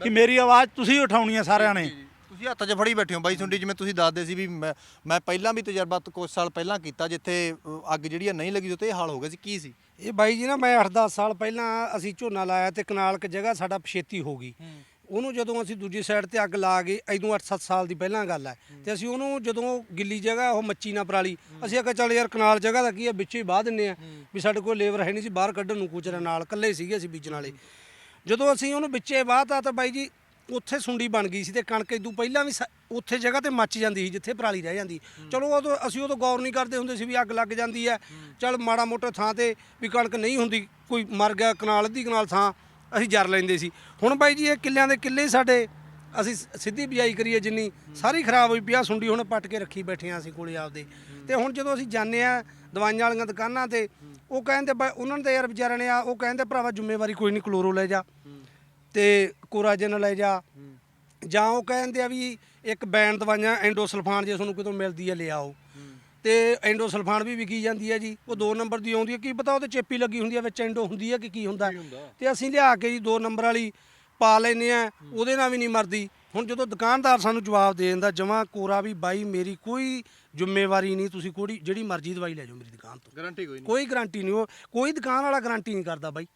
A: ਕਿ ਮੇਰੀ ਆਵਾਜ਼ ਤੁਸੀਂ ਉਠਾਉਣੀ ਹੈ ਸਾਰਿਆਂ ਨੇ।
B: ਤੁਸੀਂ ਹੱਥ 'ਚ ਫੜੀ ਬੈਠੇ ਹੋ ਬਾਈ ਸੁੰਡੀ ਜਿਵੇਂ ਤੁਸੀਂ ਦੱਸਦੇ ਸੀ ਵੀ ਮੈਂ ਮੈਂ ਪਹਿਲਾਂ ਵੀ ਤਜਰਬਾ ਤ- ਕੁਝ ਸਾਲ ਪਹਿਲਾਂ ਕੀਤਾ ਜਿੱਥੇ ਅੱਗ ਜਿਹੜੀ ਆ ਨਹੀਂ ਲੱਗੀ ਉੱਤੇ ਇਹ ਹਾਲ ਹੋ ਗਿਆ ਸੀ ਕੀ ਸੀ?
D: ਇਹ ਬਾਈ ਜੀ ਨਾ ਮੈਂ 8-10 ਸਾਲ ਪਹਿਲਾਂ ਅਸੀਂ ਝੋਨਾ ਲਾਇਆ ਤੇ ਕਨਾਲ ਕ ਜਗ੍ਹਾ ਸਾਡਾ ਪਛੇਤੀ ਹੋ ਗਈ। ਉਹਨੂੰ ਜਦੋਂ ਅਸੀਂ ਦੂਜੀ ਸਾਈਡ ਤੇ ਅੱਗ ਲਾ ਗਏ ਇਦੋਂ 8-7 ਸਾਲ ਦੀ ਪਹਿਲਾਂ ਗੱਲ ਹੈ ਤੇ ਅਸੀਂ ਉਹਨੂੰ ਜਦੋਂ ਗਿੱਲੀ ਜਗ੍ਹਾ ਉਹ ਮੱਚੀ ਨਾ ਪਰਾਲੀ ਅਸੀਂ ਆਖਿਆ ਚੱਲ ਯਾਰ ਕਨਾਲ ਜਗ੍ਹਾ ਦਾ ਕੀ ਹੈ ਵਿੱਚੇ ਹੀ ਬਾਹ ਦਿੰਨੇ ਆ ਵੀ ਸਾਡੇ ਕੋਲ ਲੇਬਰ ਹੈ ਨਹੀਂ ਸੀ ਬਾਹਰ ਕੱਢਣ ਨੂੰ ਕੁਚਰਾ ਨਾਲ ਇਕੱਲੇ ਸੀਗੇ ਅਸੀਂ ਬੀਜਣ ਵਾਲੇ। ਜਦੋਂ ਅਸੀਂ ਉਹਨੂੰ ਵਿੱਚੇ ਬਾਹਤਾ ਤਾਂ ਬਾਈ ਜੀ ਉੱਥੇ ਸੁੰਡੀ ਬਣ ਗਈ ਸੀ ਤੇ ਕਣਕ ਇਦੋਂ ਪਹਿਲਾਂ ਵੀ ਉੱਥੇ ਜਗ੍ਹਾ ਤੇ ਮੱਚ ਜਾਂਦੀ ਸੀ ਜਿੱਥੇ ਪਰਾਲੀ ਰਹਿ ਜਾਂਦੀ। ਚਲੋ ਉਦੋਂ ਅਸੀਂ ਉਦੋਂ ਗੌਰ ਨਹੀਂ ਕਰਦੇ ਹੁੰਦੇ ਸੀ ਵੀ ਅੱਗ ਲੱਗ ਜਾਂਦੀ ਹੈ। ਚਲ ਮਾੜਾ ਮੋਟਾ ਥਾਂ ਤੇ ਵੀ ਕਣਕ ਨਹੀਂ ਹੁੰਦੀ ਕੋਈ ਮਰ ਗਿਆ ਕਨਾਲ ਅੱਧੀ ਕਨਾਲ ਥਾਂ ਅਸੀਂ ਜਰ ਲੈਂਦੇ ਸੀ। ਹੁਣ ਬਾਈ ਜੀ, ਇਹ ਕਿੱਲਿਆਂ ਦੇ ਕਿੱਲੇ ਸਾਡੇ। ਅਸੀਂ ਸਿੱਧੀ ਬਿਜਾਈ ਕਰੀਏ ਜਿੰਨੀ। ਸਾਰੀ ਖਰਾਬ ਹੋਈ ਪਿਆ ਸੁੰਡੀ ਹੁਣ ਪੱਟ ਕੇ ਰੱਖੀ ਬੈਠੇ ਆ ਅਸੀਂ ਕੋਲੇ ਆਪਦੇ। ਤੇ ਹੁਣ ਜਦੋਂ ਅਸੀਂ ਜਾਂਦੇ ਆ ਦਵਾਈਆਂ ਵਾਲੀਆਂ ਦੁਕਾਨਾਂ ਤੇ, ਉਹ ਕਹਿੰਦੇ ਬਈ ਉਹਨਾਂ ਨੇ ਯਾਰ ਵਿਚਾਰਿਆਂ ਨੇ ਆ, ਉਹ ਕਹਿੰਦੇ ਭਰਾਵਾ ਜ਼ਿੰਮੇਵਾਰੀ ਕੋਈ ਨਹੀਂ ਕਲੋਰੋ ਲੈ ਜਾ। ਤੇ ਕੋਰਾਜਨ ਲੈ ਜਾ। ਜਾਂ ਉਹ ਕਹਿੰਦੇ ਆ ਵੀ ਇੱਕ ਬੈਨ ਦਵਾਈਆਂ ਐਂਡੋਸਲਫਾਨ ਜੇ ਤੁਹਾਨੂੰ ਕਿਤੋਂ ਮਿਲਦੀ ਹੈ ਲਿਆਓ ਤੇ ਐਂਡੋਸਲਫਾਨ ਵੀ ਵਿਕੀ ਜਾਂਦੀ ਹੈ ਜੀ। ਉਹ 2 ਨੰਬਰ ਦੀ ਆਉਂਦੀ ਹੈ। ਕੀ ਪਤਾ ਉਹਦੇ ਚੇਪੀ ਲੱਗੀ ਹੁੰਦੀ ਹੈ ਵਿੱਚ ਐਂਡੋ ਹੁੰਦੀ ਹੈ ਕਿ ਕੀ ਹੁੰਦਾ। ਤੇ ਅਸੀਂ ਲਿਆ ਕੇ ਜੀ 2 ਨੰਬਰ ਵਾਲੀ ਪਾ ਲੈਨੇ ਆ ਉਹਦੇ ਨਾਲ ਵੀ ਨਹੀਂ ਮਰਦੀ। ਹੁਣ ਜਦੋਂ ਦੁਕਾਨਦਾਰ ਸਾਨੂੰ ਜਵਾਬ ਦੇ ਦਿੰਦਾ ਜਮਾ ਕੋਰਾ ਵੀ ਬਾਈ ਮੇਰੀ ਕੋਈ ਜ਼ਿੰਮੇਵਾਰੀ ਨਹੀਂ ਤੁਸੀਂ ਕੋਈ ਜਿਹੜੀ ਮਰਜ਼ੀ ਦਵਾਈ ਲੈ ਜਾਓ ਮੇਰੀ ਦੁਕਾਨ ਤੋਂ।
B: ਗਾਰੰਟੀ ਕੋਈ
D: ਕੋਈ ਗਾਰੰਟੀ ਨਹੀਂ। ਉਹ ਕੋਈ ਦੁਕਾਨ ਵਾਲਾ ਗਾਰੰਟੀ ਨਹੀਂ ਕਰਦਾ ਬਾਈ।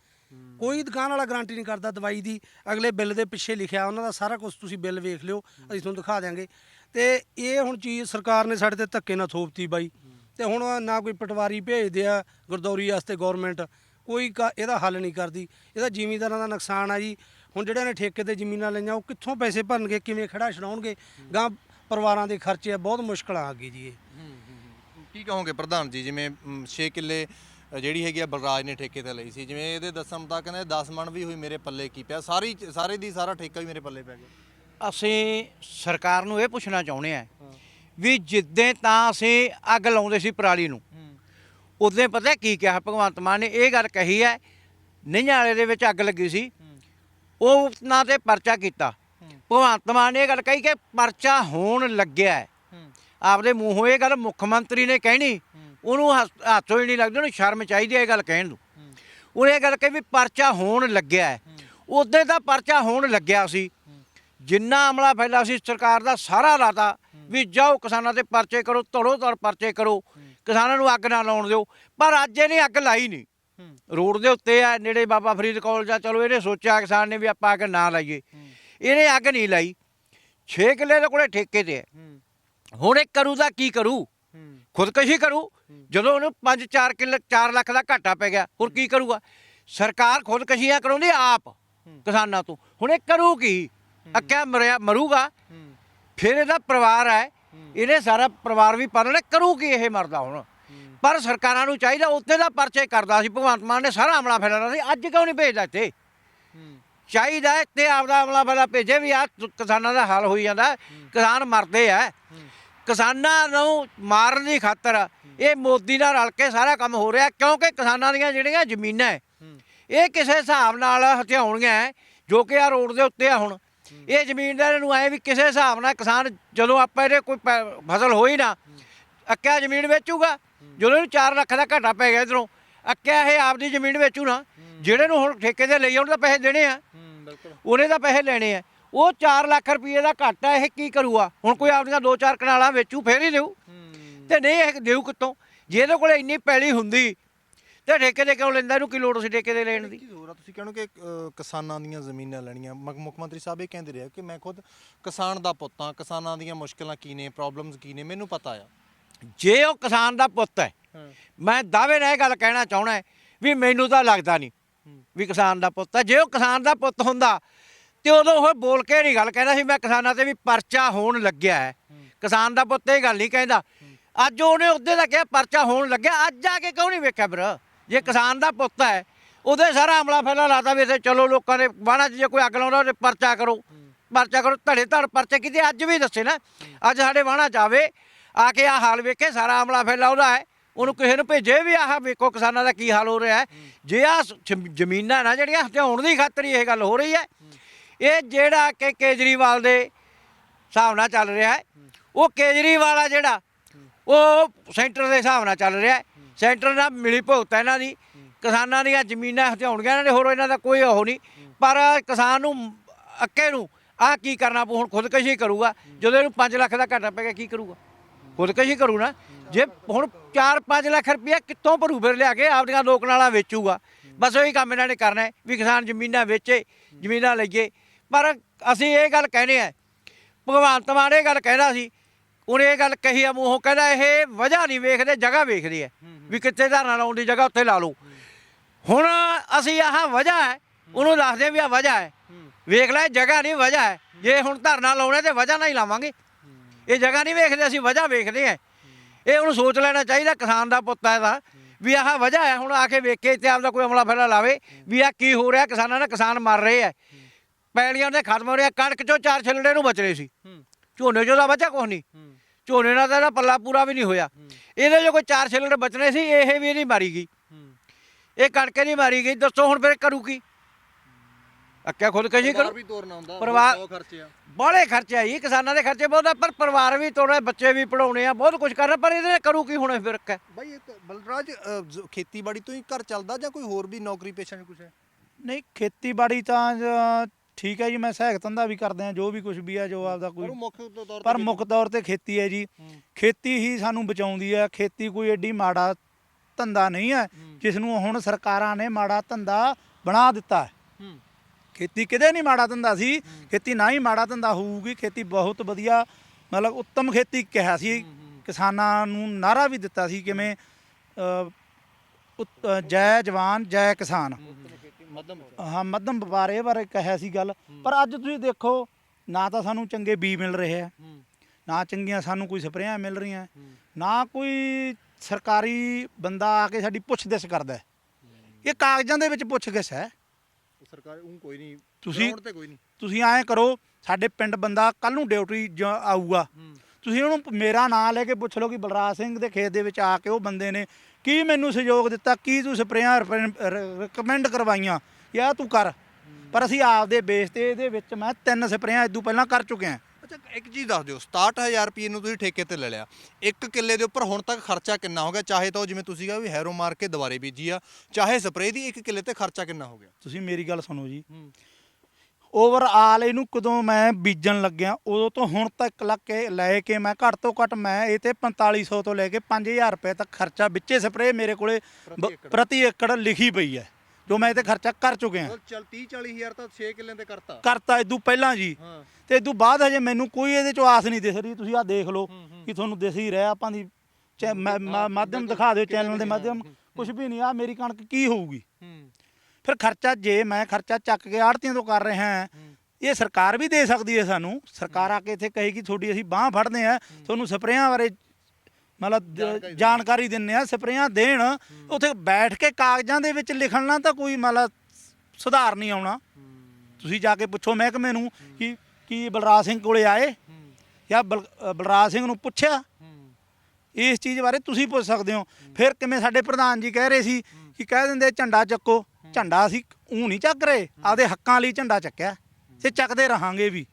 D: ਕੋਈ ਦੁਕਾਨ ਵਾਲਾ ਗਾਰੰਟੀ ਨਹੀਂ ਕਰਦਾ ਦਵਾਈ ਦੀ। ਅਗਲੇ ਬਿੱਲ ਦੇ ਪਿੱਛੇ ਲਿਖਿਆ ਉਹਨਾਂ ਦਾ ਸਾਰਾ ਕੁਝ ਤੁਸੀਂ ਬਿੱਲ ਵੇਖ ਲਿਓ। ਅਸੀਂ ਤੁਹਾਨੂੰ ਦਿਖਾ ਦਿਆਂਗੇ। ਤੇ ਇਹ ਹੁਣ ਚੀਜ਼ ਸਰਕਾਰ ਨੇ ਸਾਡੇ ਤੇ ਧੱਕੇ ਨਾਲ ਥੋਪਤੀ ਬਾਈ। ਤੇ ਹੁਣ ਨਾ ਕੋਈ ਪਟਵਾਰੀ ਭੇਜਦੇ ਆ ਗੁਰਦੌਰੀ ਵਾਸਤੇ ਗਵਰਨਮੈਂਟ ਕੋਈ ਕਾ- ਇਹਦਾ ਹੱਲ ਨਹੀਂ ਕਰਦੀ। ਇਹਦਾ ਜ਼ਿਮੀਂਦਾਰਾਂ ਦਾ ਨੁਕਸਾਨ ਆ ਜੀ। ਹੁਣ ਜਿਹੜਿਆਂ ਨੇ ਠੇਕੇ ਤੇ ਜ਼ਮੀਨਾਂ ਲਈਆਂ, ਉਹ ਕਿੱਥੋਂ ਪੈਸੇ ਭਰਨਗੇ, ਕਿਵੇਂ ਖੜਾ ਛਡਾਉਣਗੇ? ਗਾਂ ਪਰਿਵਾਰਾਂ ਦੇ ਖਰਚੇ ਆ, ਬਹੁਤ ਮੁਸ਼ਕਲਾਂ ਆ ਗਈ ਜੀ ਇਹ।
B: ਕੀ ਕਹੋਗੇ ਪ੍ਰਧਾਨ ਜੀ? ਜਿਵੇਂ 6 ਕਿੱਲੇ ਜਿਹੜੀ ਹੈਗੀ ਆ ਬਲਰਾਜ ਨੇ ਠੇਕੇ ਤੇ ਲਈ ਸੀ। ਜਿਵੇਂ ਇਹਦੇ ਦੱਸਣ ਮੁਤਾਬਕ ਕਹਿੰਦੇ 10 ਮਣ ਵੀ ਹੋਈ ਮੇਰੇ ਪੱਲੇ ਕੀ ਪਿਆ। ਸਾਰੀ ਸਾਰੇ ਦੀ ਸਾਰਾ ਠੇਕਾ ਵੀ ਮੇਰੇ ਪੱਲੇ ਪੈ ਗਿਆ।
C: ਅਸੀਂ ਸਰਕਾਰ ਨੂੰ ਇਹ ਪੁੱਛਣਾ ਚਾਹੁੰਦੇ ਆ ਵੀ ਜਿੱਦਾਂ ਤਾਂ ਅਸੀਂ ਅੱਗ ਲਾਉਂਦੇ ਸੀ ਪਰਾਲੀ ਨੂੰ ਉਦੋਂ ਪਤਾ ਕੀ ਕਿਹਾ? ਭਗਵੰਤ ਮਾਨ ਨੇ ਇਹ ਗੱਲ ਕਹੀ ਹੈ ਨਿਆਂ ਵਾਲੇ ਦੇ ਵਿੱਚ ਅੱਗ ਲੱਗੀ ਸੀ। ਉਹ ਨਾ ਤੇ ਪਰਚਾ ਕੀਤਾ। ਭਗਵੰਤ ਮਾਨ ਨੇ ਇਹ ਗੱਲ ਕਹੀ ਕਿ ਪਰਚਾ ਹੋਣ ਲੱਗਿਆ ਆਪਦੇ ਮੂੰਹੋਂ ਇਹ ਗੱਲ ਮੁੱਖ ਮੰਤਰੀ ਨੇ ਕਹਿਣੀ ਉਹਨੂੰ ਹੱਥ- ਹੱਥੋਂ ਹੀ ਨਹੀਂ ਲੱਗਦਾ ਉਹਨੂੰ ਸ਼ਰਮ ਚਾਹੀਦੀ ਹੈ ਇਹ ਗੱਲ ਕਹਿਣ ਨੂੰ। ਉਹਨੇ ਇਹ ਗੱਲ ਕਹੀ ਵੀ ਪਰਚਾ ਹੋਣ ਲੱਗਿਆ ਉਦੋਂ ਤਾਂ ਪਰਚਾ ਹੋਣ ਲੱਗਿਆ ਸੀ। ਜਿੰਨਾ ਅਮਲਾ ਫੈਲਾ ਸੀ ਸਰਕਾਰ ਦਾ ਸਾਰਾ ਲਾਤਾ ਵੀ ਜਾਓ ਕਿਸਾਨਾਂ ਤੇ ਪਰਚੇ ਕਰੋ ਧੜੋ ਧੜ ਪਰਚੇ ਕਰੋ ਕਿਸਾਨਾਂ ਨੂੰ ਅੱਗ ਨਾ ਲਾਉਣ ਦਿਓ। ਪਰ ਅੱਜ ਇਹਨੇ ਅੱਗ ਲਾਈ ਨਹੀਂ। ਰੋਡ ਦੇ ਉੱਤੇ ਆ ਨੇੜੇ ਬਾਬਾ ਫਰੀਦ ਕਾਲਜ ਆ ਚਲੋ ਇਹਨੇ ਸੋਚਿਆ ਕਿਸਾਨ ਨੇ ਵੀ ਆਪਾਂ ਅੱਗ ਨਾ ਲਾਈਏ। ਇਹਨੇ ਅੱਗ ਨਹੀਂ ਲਾਈ। 6 ਕਿੱਲੇ ਦੇ ਕੋਲੇ ਠੇਕੇ ਤੇ ਹੈ। ਹੁਣ ਇਹ ਕਰੂ ਤਾਂ ਕੀ ਕਰੂ? ਖੁਦਕਸ਼ੀ ਕਰੂ। ਜਦੋਂ ਉਹਨੂੰ 5-4 ਕਿੱਲੇ 4 ਲੱਖ ਦਾ ਘਾਟਾ ਪੈ ਗਿਆ ਹੋਰ ਕੀ ਕਰੂਗਾ? ਸਰਕਾਰ ਖੁਦਕਸ਼ੀਆਂ ਕਰਾਉਂਦੀ ਆਪ ਕਿਸਾਨਾਂ ਤੋਂ। ਹੁਣ ਇਹ ਕਰੂ ਕੀ? ਅੱਕਿਆ ਮਰਿਆ ਮਰੂਗਾ। ਫਿਰ ਇਹਦਾ ਪਰਿਵਾਰ ਹੈ। ਇਹਨੇ ਸਾਰਾ ਪਰਿਵਾਰ ਵੀ ਪਾਲਣਾ ਕਰੂ ਕੀ ਇਹ ਮਰਦਾ ਹੁਣ? ਪਰ ਸਰਕਾਰਾਂ ਨੂੰ ਚਾਹੀਦਾ ਉੱਤੇ ਦਾ ਪਰਚੇ ਕਰਦਾ ਸੀ ਭਗਵੰਤ ਮਾਨ ਨੇ ਸਾਰਾ ਅਮਲਾ ਫੈਲਾਣਾ ਸੀ ਅੱਜ ਕਿਉਂ ਨਹੀਂ ਭੇਜਦਾ ਇੱਥੇ? ਚਾਹੀਦਾ ਤੇ ਆਪਦਾ ਅਮਲਾ ਫੈਲਾ ਭੇਜੇ ਵੀ ਆ ਕਿਸਾਨਾਂ ਦਾ ਹਾਲ ਹੋਈ ਜਾਂਦਾ ਕਿਸਾਨ ਮਰਦੇ ਆ। ਕਿਸਾਨਾਂ ਨੂੰ ਮਾਰਨ ਦੀ ਖਾਤਰ ਇਹ ਮੋਦੀ ਨਾਲ ਰਲ ਕੇ ਸਾਰਾ ਕੰਮ ਹੋ ਰਿਹਾ ਕਿਉਂਕਿ ਕਿਸਾਨਾਂ ਦੀਆਂ ਜਿਹੜੀਆਂ ਜ਼ਮੀਨਾਂ ਇਹ ਕਿਸੇ ਹਿਸਾਬ ਨਾਲ ਹਥਿਆਉਣੀਆਂ ਜੋ ਕਿ ਆ ਰੋਡ ਦੇ ਉੱਤੇ ਆ ਹੁਣ। ਇਹ ਜ਼ਮੀਨਦਾਰਾਂ ਨੂੰ ਐ ਵੀ ਕਿਸੇ ਹਿਸਾਬ ਨਾਲ ਕਿਸਾਨ ਜਦੋਂ ਆਪਾਂ ਇਹਦੇ ਕੋਈ ਪੈ- ਫਸਲ ਹੋਈ ਨਾ ਅੱਕਿਆ ਜ਼ਮੀਨ ਵੇਚੂਗਾ ਜਦੋਂ ਇਹਨੂੰ 4 ਲੱਖ ਦਾ ਘਾਟਾ ਪੈ ਗਿਆ ਇਧਰੋਂ ਅੱਕਿਆ ਇਹ ਆਪਦੀ ਜ਼ਮੀਨ ਵੇਚੂ ਨਾ ਜਿਹੜੇ ਨੂੰ ਹੁਣ ਠੇਕੇ ਤੇ ਲਈ ਉਹਨੂੰ ਤਾਂ ਪੈਸੇ ਦੇਣੇ ਆ। ਉਹਨੇ ਤਾਂ ਪੈਸੇ ਲੈਣੇ ਆ। ਉਹ 4 ਲੱਖ ਰੁਪਏ ਦਾ ਘਾਟਾ ਇਹ ਕੀ ਕਰੂਗਾ? ਹੁਣ ਕੋਈ ਆਪਦੀਆਂ 2-4 ਕਨਾਲਾਂ ਵੇਚੂ ਫੇਰ ਹੀ ਦੇਊ। ਤੇ ਨਹੀਂ ਇਹ ਦੇਊ ਕਿੱਥੋਂ? ਜੇ ਇਹਦੇ ਕੋਲੇ ਇੰਨੀ ਪੈਲੀ ਹੁੰਦੀ ਤੇ ਠੇਕੇ ਤੇ ਕਿਉਂ ਲੈਂਦਾ? ਇਹਨੂੰ ਕੀ ਲੋੜ ਸੀ ਠੇਕੇ ਤੇ ਲੈਣ ਦੀ?
B: ਕੀ ਆ? ਤੁਸੀਂ ਕਹਿੰਦੇ ਕਿ ਅ, ਕਿਸਾਨਾਂ ਦੀਆਂ ਜ਼ਮੀਨਾਂ ਲੈਣੀਆਂ। ਮੁੱਖ ਮੰਤਰੀ ਸਾਹਿਬ ਇਹ ਕਹਿੰਦੇ ਰਹੇ ਕਿ ਮੈਂ ਖੁਦ ਕਿਸਾਨ ਦਾ ਪੁੱਤ ਹਾਂ। ਕਿਸਾਨਾਂ ਦੀਆਂ ਮੁਸ਼ਕਲਾਂ ਕੀ ਨੇ ਪ੍ਰੋਬਲਮਸ ਕੀ ਨੇ ਮੈਨੂੰ ਪਤਾ ਆ।
C: ਜੇ ਉਹ ਕਿਸਾਨ ਦਾ ਪੁੱਤ ਹੈ ਮੈਂ ਦਾਅਵੇ ਨਾਲ ਇਹ ਗੱਲ ਕਹਿਣਾ ਚਾਹਣਾ ਵੀ ਮੈਨੂੰ ਤਾਂ ਲੱਗਦਾ ਨਹੀਂ ਵੀ ਕਿਸਾਨ ਦਾ ਪੁੱਤ ਹੈ। ਜੇ ਉਹ ਕਿਸਾਨ ਦਾ ਪੁੱਤ ਹੁੰਦਾ ਤੇ ਉਦੋਂ ਉਹ ਬੋਲ ਕੇ ਨਹੀਂ ਗੱਲ ਕਹਿੰਦਾ ਸੀ ਮੈਂ ਕਿਸਾਨਾਂ ਤੇ ਵੀ ਪਰਚਾ ਹੋਣ ਲੱਗਿਆ ਹੈ। ਕਿਸਾਨ ਦਾ ਪੁੱਤ ਇਹ ਗੱਲ ਨਹੀਂ ਕਹਿੰਦਾ। ਅੱਜ ਉਹਨੇ ਉਹਦੇ ਦਾ ਕਿਹਾ ਪਰਚਾ ਹੋਣ ਲੱਗਿਆ। ਅੱਜ ਆ ਕੇ ਕਿਉਂ ਨਹੀਂ ਵੇਖਿਆ ਫਿਰ? ਜੇ ਕਿਸਾਨ ਦਾ ਪੁੱਤ ਹੈ, ਉਹਦੇ ਸਾਰਾ ਅਮਲਾ ਫੈਲਾ ਲਾਤਾ ਵੀ ਇੱਥੇ ਚਲੋ ਲੋਕਾਂ ਦੇ ਬਾਣਾ 'ਚ ਜੇ ਕੋਈ ਅੱਗ ਲਾਉਂਦਾ ਉਹਦੇ ਪਰਚਾ ਕਰੋ। ਪਰਚਾ ਕਰੋ, ਧੜੇ ਧੜ ਪਰਚੇ ਕਿਤੇ, ਅੱਜ ਵੀ ਦੱਸੇ ਨਾ, ਅੱਜ ਸਾਡੇ ਬਾਣਾ ਜਾਵੇ ਆ ਕੇ ਆ ਹਾਲ ਵੇਖੇ, ਸਾਰਾ ਅਮਲਾ ਫੈਲਾ ਉਹਦਾ ਹੈ, ਉਹਨੂੰ ਕਿਸੇ ਨੂੰ ਭੇਜੇ ਵੀ ਆਹ ਵੇਖੋ ਕਿਸਾਨਾਂ ਦਾ ਕੀ ਹਾਲ ਹੋ ਰਿਹਾ ਜੇ ਆ ਜ਼ਮੀਨਾਂ ਨਾ ਜਿਹੜੀਆਂ ਹਥਿਆਉਣ ਦੀ ਖਾਤਰ ਇਹ ਗੱਲ ਹੋ ਰਹੀ ਹੈ, ਇਹ ਜਿਹੜਾ ਕਿ ਕੇਜਰੀਵਾਲ ਦੇ ਹਿਸਾਬ ਨਾਲ ਚੱਲ ਰਿਹਾ ਹੈ, ਉਹ ਕੇਜਰੀਵਾਲ ਆ ਜਿਹੜਾ, ਉਹ ਸੈਂਟਰ ਦੇ ਹਿਸਾਬ ਨਾਲ ਚੱਲ ਰਿਹਾ ਹੈ। ਸੈਂਟਰ ਨਾਲ ਮਿਲੀ ਭੁਗਤ ਹੈ ਇਹਨਾਂ ਦੀ। ਕਿਸਾਨਾਂ ਦੀਆਂ ਜ਼ਮੀਨਾਂ ਹਥਿਆਉਣੀਆਂ ਇਹਨਾਂ ਦੇ ਹੋਰ ਇਹਨਾਂ ਦਾ ਕੋਈ ਉਹ ਨਹੀਂ। ਪਰ ਕਿਸਾਨ ਨੂੰ ਅੱਕੇ ਨੂੰ ਆ ਕੀ ਕਰਨਾ ਪਊ ਹੁਣ ਖੁਦਕਸ਼ੀ ਕਰੂਗਾ। ਜਦੋਂ ਇਹਨੂੰ 5 ਲੱਖ ਦਾ ਘਾਟਾ ਪੈ ਗਿਆ ਕੀ ਕਰੂਗਾ? ਖੁਦਕਸ਼ੀ ਕਰੂ ਨਾ। ਜੇ ਹੁਣ 4-5 ਲੱਖ ਰੁਪਇਆ ਕਿੱਥੋਂ ਭਰੂ ਫਿਰ ਲਿਆ ਕੇ ਆਪਦੀਆਂ ਲੋਕ ਨਾਲਾਂ ਵੇਚੂਗਾ। ਬਸ ਉਹੀ ਕੰਮ ਇਹਨਾਂ ਨੇ ਕਰਨਾ ਹੈ ਵੀ ਕਿਸਾਨ ਜ਼ਮੀਨਾਂ ਵੇਚੇ ਜ਼ਮੀਨਾਂ ਲਈਏ। ਪਰ ਅਸੀਂ ਇਹ ਗੱਲ ਕਹਿੰਦੇ ਆ ਭਗਵੰਤ ਮਾਨ ਇਹ ਗੱਲ ਕਹਿੰਦਾ ਸੀ ਉਹਨੇ ਇਹ ਗੱਲ ਕਹੀ ਆ ਮੂੰਹੋਂ ਕਹਿੰਦਾ ਇਹ ਵਜ੍ਹਾ ਨਹੀਂ ਵੇਖਦੇ ਜਗ੍ਹਾ ਵੇਖਦੇ ਆ ਵੀ ਕਿੱਥੇ ਧਰਨਾ ਲਾਉਣ ਦੀ ਜਗ੍ਹਾ ਉੱਥੇ ਲਾ ਲਓ। ਹੁਣ ਅਸੀਂ ਆਹ ਵਜ੍ਹਾ ਹੈ ਉਹਨੂੰ ਦੱਸਦੇ ਵੀ ਆ ਵਜ੍ਹਾ ਹੈ। ਵੇਖ ਲੈ ਜਗ੍ਹਾ ਨਹੀਂ ਵਜ੍ਹਾ ਹੈ। ਜੇ ਹੁਣ ਧਰਨਾ ਲਾਉਣੇ ਤੇ ਵਜ੍ਹਾ ਨਾਲ ਹੀ ਲਾਵਾਂਗੇ। ਇਹ ਜਗ੍ਹਾ ਨਹੀਂ ਵੇਖਦੇ ਅਸੀਂ ਵਜ੍ਹਾ ਵੇਖਦੇ ਆ ਇਹ ਉਹਨੂੰ ਸੋਚ ਲੈਣਾ ਚਾਹੀਦਾ ਕਿਸਾਨ ਦਾ ਪੁੱਤ ਹੈ ਇਹਦਾ ਵੀ ਆਹ ਵਜ੍ਹਾ ਹੈ ਹੁਣ ਆ ਕੇ ਵੇਖੇ ਇੱਥੇ ਆਪਦਾ ਕੋਈ ਅਮਲਾ ਫੈਲਾ ਲਾਵੇ ਵੀ ਆ ਕੀ ਹੋ ਰਿਹਾ ਕਿਸਾਨਾਂ ਨਾਲ ਕਿਸਾਨ ਮਰ ਰਹੇ ਆ ਪੈਲੀਆਂ ਦੇ ਖਤਮ ਹੋ ਰਿਹਾ ਕਣਕ ਚੋਂ ਚਾਰ ਛਿਲੜੇ ਨੂੰ ਬਚਣੇ ਸੀ। ਝੋਨੇ ਚੋਂ ਦਾ ਬਚਾ ਕੁਛ ਨਹੀਂ ਝੋਨੇ ਨਾਲ ਤਾਂ ਇਹਦਾ ਪੱਲਾ ਪੂਰਾ ਵੀ ਨਹੀਂ ਹੋਇਆ। ਇਹਦੇ ਜੋ ਕੋਈ ਚਾਰ ਛਿਲੜ ਬਚਣੇ ਸੀ ਇਹ ਵੀ ਨਹੀਂ ਮਾਰੀ ਗਈ। ਇਹ ਕਣਕ ਨਹੀਂ ਮਾਰੀ ਗਈ ਦੱਸੋ ਹੁਣ ਫਿਰ ਕਰੂ ਕੀ? ਅੱਕਿਆ ਖੁਦਕਸ਼ੀ
B: ਪਰਿਵਾਰ
C: ਕਰੋ।
B: ਵੀ ਤੋਰਨਾ ਹੁੰਦਾ
C: ਪਰਿਵਾਰ-
B: ਬਹੁਤ ਖਰਚੇ ਆ।
C: ਬਾਹਲੇ ਖਰਚੇ ਆ ਜੀ ਕਿਸਾਨਾਂ ਦੇ ਖਰਚੇ ਬਹੁਤ ਆ ਪਰ ਪਰਿਵਾਰ ਵੀ ਤੋੜਨਾ ਬੱਚੇ ਵੀ ਪੜਾਉਣੇ ਆ ਬਹੁਤ ਕੁਝ ਕਰਨਾ ਪਰ ਇਹਦੇ ਕਰੂ ਕੀ ਹੁਣ ਫਿਰ ਰੱਖਿਆ
B: ਬਾਈ ਬਲਰਾਜ ਖੇਤੀਬਾੜੀ ਤੋਂ ਹੀ ਘਰ ਚੱਲਦਾ ਜਾਂ ਕੋਈ ਹੋਰ ਵੀ ਨੌਕਰੀ ਪੇਸ਼ਾ ਨਹੀਂ ਕੁਛ ਹੈ?
A: ਨਹੀਂ ਖੇਤੀਬਾੜੀ ਤਾਂ ਠੀਕ ਹੈ ਜੀ ਮੈਂ ਸਹਾਇਕ ਧੰਦਾ ਵੀ ਕਰਦੇ ਆ ਜੋ ਵੀ ਕੁਝ ਵੀ ਆ ਜੋ ਆਪਦਾ
B: ਪਰ
A: ਕੋਈ
B: ਉਹ ਮੁੱਖ ਤੌਰ ਤੇ
A: ਪਰ ਮੁੱਖ ਤੌਰ ਤੇ ਖੇਤੀ ਹੈ ਜੀ। ਖੇਤੀ ਹੀ ਸਾਨੂੰ ਬਚਾਉਂਦੀ ਹੈ। ਖੇਤੀ ਕੋਈ ਐਡੀ ਮਾੜਾ ਧੰਦਾ ਨਹੀਂ ਹੈ। ਜਿਸ ਨੂੰ ਹੁਣ ਸਰਕਾਰਾਂ ਨੇ ਮਾੜਾ ਧੰਦਾ ਬਣਾ ਦਿੱਤਾ ਹੈ। ਖੇਤੀ ਕਿਤੇ ਨਹੀਂ ਮਾੜਾ ਧੰਦਾ ਸੀ ਖੇਤੀ ਨਾ ਹੀ ਮਾੜਾ ਧੰਦਾ ਹੋਊਗੀ ਖੇਤੀ ਬਹੁਤ ਵਧੀਆ ਮਤਲਬ ਉੱਤਮ ਖੇਤੀ ਕਿਹਾ ਸੀ। ਕਿਸਾਨਾਂ ਨੂੰ ਨਾਰਾ ਵੀ ਦਿੱਤਾ ਸੀ ਕਿਵੇਂ ਜੈ ਜਵਾਨ ਜੈ ਕਿਸਾਨ।
B: ਮੱਧਮ
A: ਹਾਂ ਮੱਧਮ ਵਪਾਰ ਇਹ ਬਾਰੇ ਕਹਿਆ ਸੀ ਗੱਲ। ਪਰ ਅੱਜ ਤੁਸੀਂ ਦੇਖੋ ਨਾ ਤਾਂ ਸਾਨੂੰ ਚੰਗੇ ਬੀ ਮਿਲ ਰਹੇ ਆ ਨਾ ਚੰਗੀਆਂ ਸਾਨੂੰ ਕੋਈ ਸਪਰੇਆਂ ਮਿਲ ਰਹੀਆਂ ਨਾ ਕੋਈ ਸਰਕਾਰੀ ਬੰਦਾ ਆ ਕੇ ਸਾਡੀ ਪੁੱਛ-ਗਿੱਛ ਕਰਦਾ ਹੈ। ਇਹ ਕਾਗਜ਼ਾਂ ਦੇ ਵਿੱਚ ਪੁੱਛ-ਗਿੱਛ ਹੈ।
B: ਸਰਕਾਰ ਉਹ ਕੋਈ ਨਹੀਂ
A: ਤੁਸੀਂ-
B: ground ਤੇ ਕੋਈ ਨਹੀਂ।
A: ਤੁਸੀਂ ਐਂ ਕਰੋ ਸਾਡੇ ਪਿੰਡ ਬੰਦਾ ਕੱਲ ਨੂੰ ਡਿਊਟੀ ਜ- ਆਊਗਾ। ਤੁਸੀਂ ਉਹਨੂੰ ਮੇਰਾ ਨਾਂ ਲੈ ਕੇ ਪੁੱਛ ਲਓ ਕਿ ਬਲਰਾਜ ਸਿੰਘ ਦੇ ਖੇਤ ਦੇ ਵਿੱਚ ਆ ਕੇ ਉਹ ਬੰਦੇ ਨੇ ਕੀ ਮੈਨੂੰ ਸਹਿਯੋਗ ਦਿੱਤਾ? ਕੀ ਤੂੰ ਸਪਰੇਆਂ ਰეკਮੈਂਡ ਕਰਵਾਈਆਂ? ਜਾਂ ਤੂੰ ਕਰ। ਪਰ ਅਸੀਂ ਆਪਦੇ ਬੇਸ ਤੇ ਇਹਦੇ ਵਿੱਚ ਮੈਂ ਤਿੰਨ ਸਪਰੇਆਂ ਇਦੋਂ ਪਹਿਲਾਂ ਕਰ ਚੁੱਕਿਆ
B: ਅੱਛਾ ਇੱਕ ਚੀਜ਼ ਦੱਸ ਦਿਓ। 67000 ਰੁਪਏ ਨੂੰ ਤੁਸੀਂ ਠੇਕੇ ਤੇ ਲੈ ਲਿਆ। ਇੱਕ ਕਿੱਲੇ ਦੇ ਉੱਪਰ ਹੁਣ ਤੱਕ ਖਰਚਾ ਕਿੰਨਾ ਹੋ ਗਿਆ? ਚਾਹੇ ਤਾਂ ਉਹ ਜਿਵੇਂ ਤੁਸੀਂ ਕਿਹਾ ਵੀ ਹੈਰੋ ਮਾਰ ਕੇ ਦੁਬਾਰੇ ਬੀਜੀ ਆ ਚਾਹੇ ਸਪਰੇਅ ਦੀ ਇੱਕ ਕਿੱਲੇ ਤੇ ਖਰਚਾ ਕਿੰਨਾ ਹੋ ਗਿਆ?
A: ਤੁਸੀਂ ਮੇਰੀ ਗੱਲ ਸੁਣੋ ਜੀ। ਓਵਰਆਲ ਇਹਨੂੰ ਕਦੋਂ ਮੈਂ ਬੀਜਣ ਲੱਗਿਆ ਉਦੋਂ ਤੋਂ ਹੁਣ ਤੱਕ ਲੱਗ ਕੇ ਲੈ ਕੇ ਮੈਂ ਘੱਟ ਤੋਂ ਘੱਟ ਮੈਂ ਇਹ ਤੇ 4500 ਤੋਂ ਲੈ ਕੇ 5000 ਰੁਪਏ ਤੱਕ ਖਰਚਾ ਵਿੱਚੇ ਸਪਰੇਅ ਮੇਰੇ ਕੋਲੇ ਬ-। ਪ੍ਰਤੀ ਏਕੜ ਲਿਖੀ ਪਈ ਹੈ ਜੋ ਮੈਂ ਇਹ ਤੇ ਖਰਚਾ ਕਰ ਚੁੱਕਿਆ।
B: ਚਲ 30 40000 ਤਾਂ 6 ਕਿੱਲੇ ਤੇ ਕਰਤਾ।
A: ਕਰਤਾ ਇਦੋਂ ਪਹਿਲਾਂ ਜੀ।
B: ਹਾਂ।
A: ਤੇ ਇਦੋਂ ਬਾਅਦ ਹਜੇ ਮੈਨੂੰ ਕੋਈ ਇਹਦੇ ਚੋਂ ਆਸ ਨਹੀਂ ਦਿਸ ਰਹੀ। ਤੁਸੀਂ ਆਹ ਦੇਖ ਲਓ ਕਿ ਤੁਹਾਨੂੰ ਦਿਸ ਹੀ ਰਿਹਾ। ਆਪਾਂ ਦੀ ਚੈ- ਮਾ- ਮਾ- ਮਾਧਿਅਮ ਦਿਖਾ ਦਿਓ ਚੈਨਲ ਦੇ ਮਾਧਿਅਮ। ਕੁਝ ਵੀ ਨਹੀਂ ਆ ਮੇਰੀ ਕਣਕ ਕੀ ਹੋਊਗੀ?
B: ਹੂੰ।
A: ਫਿਰ ਖਰਚਾ ਜੇ ਮੈਂ ਖਰਚਾ ਚੱਕ ਕੇ ਆੜਤੀਆਂ ਤੋਂ ਕਰ ਰਿਹਾ ਹਾਂ ਇਹ ਸਰਕਾਰ ਵੀ ਦੇ ਸਕਦੀ ਹੈ ਸਾਨੂੰ। ਸਰਕਾਰ ਆ ਕੇ ਇੱਥੇ ਕਹੇਗੀ ਤੁਹਾਡੀ ਅਸੀਂ ਬਾਹ ਫੜਦੇ ਆ ਤੁਹਾਨੂੰ ਸਪਰੇਆਂ ਬਾਰੇ ਮਤਲਬ ਜਾਣਕਾਰੀ ਦਿੰਨੇ ਆ ਸਪਰੇਆਂ ਦੇਣ। ਉੱਥੇ ਬੈਠ ਕੇ ਕਾਗਜ਼ਾਂ ਦੇ ਵਿੱਚ ਲਿਖਣ ਤਾਂ ਕੋਈ ਮਤਲਬ ਸੁਧਾਰ ਨਹੀਂ ਆਉਣਾ। ਤੁਸੀਂ ਜਾ ਕੇ ਪੁੱਛੋ ਮਹਿਕਮੇ ਨੂੰ ਕਿ ਕੀ ਬਲਰਾਜ ਸਿੰਘ ਕੋਲੇ ਆਏ ਜਾਂ ਬਲਰਾਜ ਸਿੰਘ ਨੂੰ ਪੁੱਛਿਆ? ਇਸ ਚੀਜ਼ ਬਾਰੇ ਤੁਸੀਂ ਪੁੱਛ ਸਕਦੇ ਹੋ। ਫਿਰ ਕਿਵੇਂ ਸਾਡੇ ਪ੍ਰਧਾਨ ਜੀ ਕਹਿ ਰਹੇ ਸੀ ਕਿ ਕਹਿ ਦਿੰਦੇ ਝੰਡਾ ਚੱਕੋ। ਝੰਡਾ ਅਸੀਂ ਉਹ ਨਹੀਂ ਚੱਕ ਰਹੇ ਆਪਦੇ ਹੱਕਾਂ ਲਈ ਝੰਡਾ ਚੱਕਿਆ ਤੇ ਚੱਕਦੇ ਰਹਾਂਗੇ ਵੀ।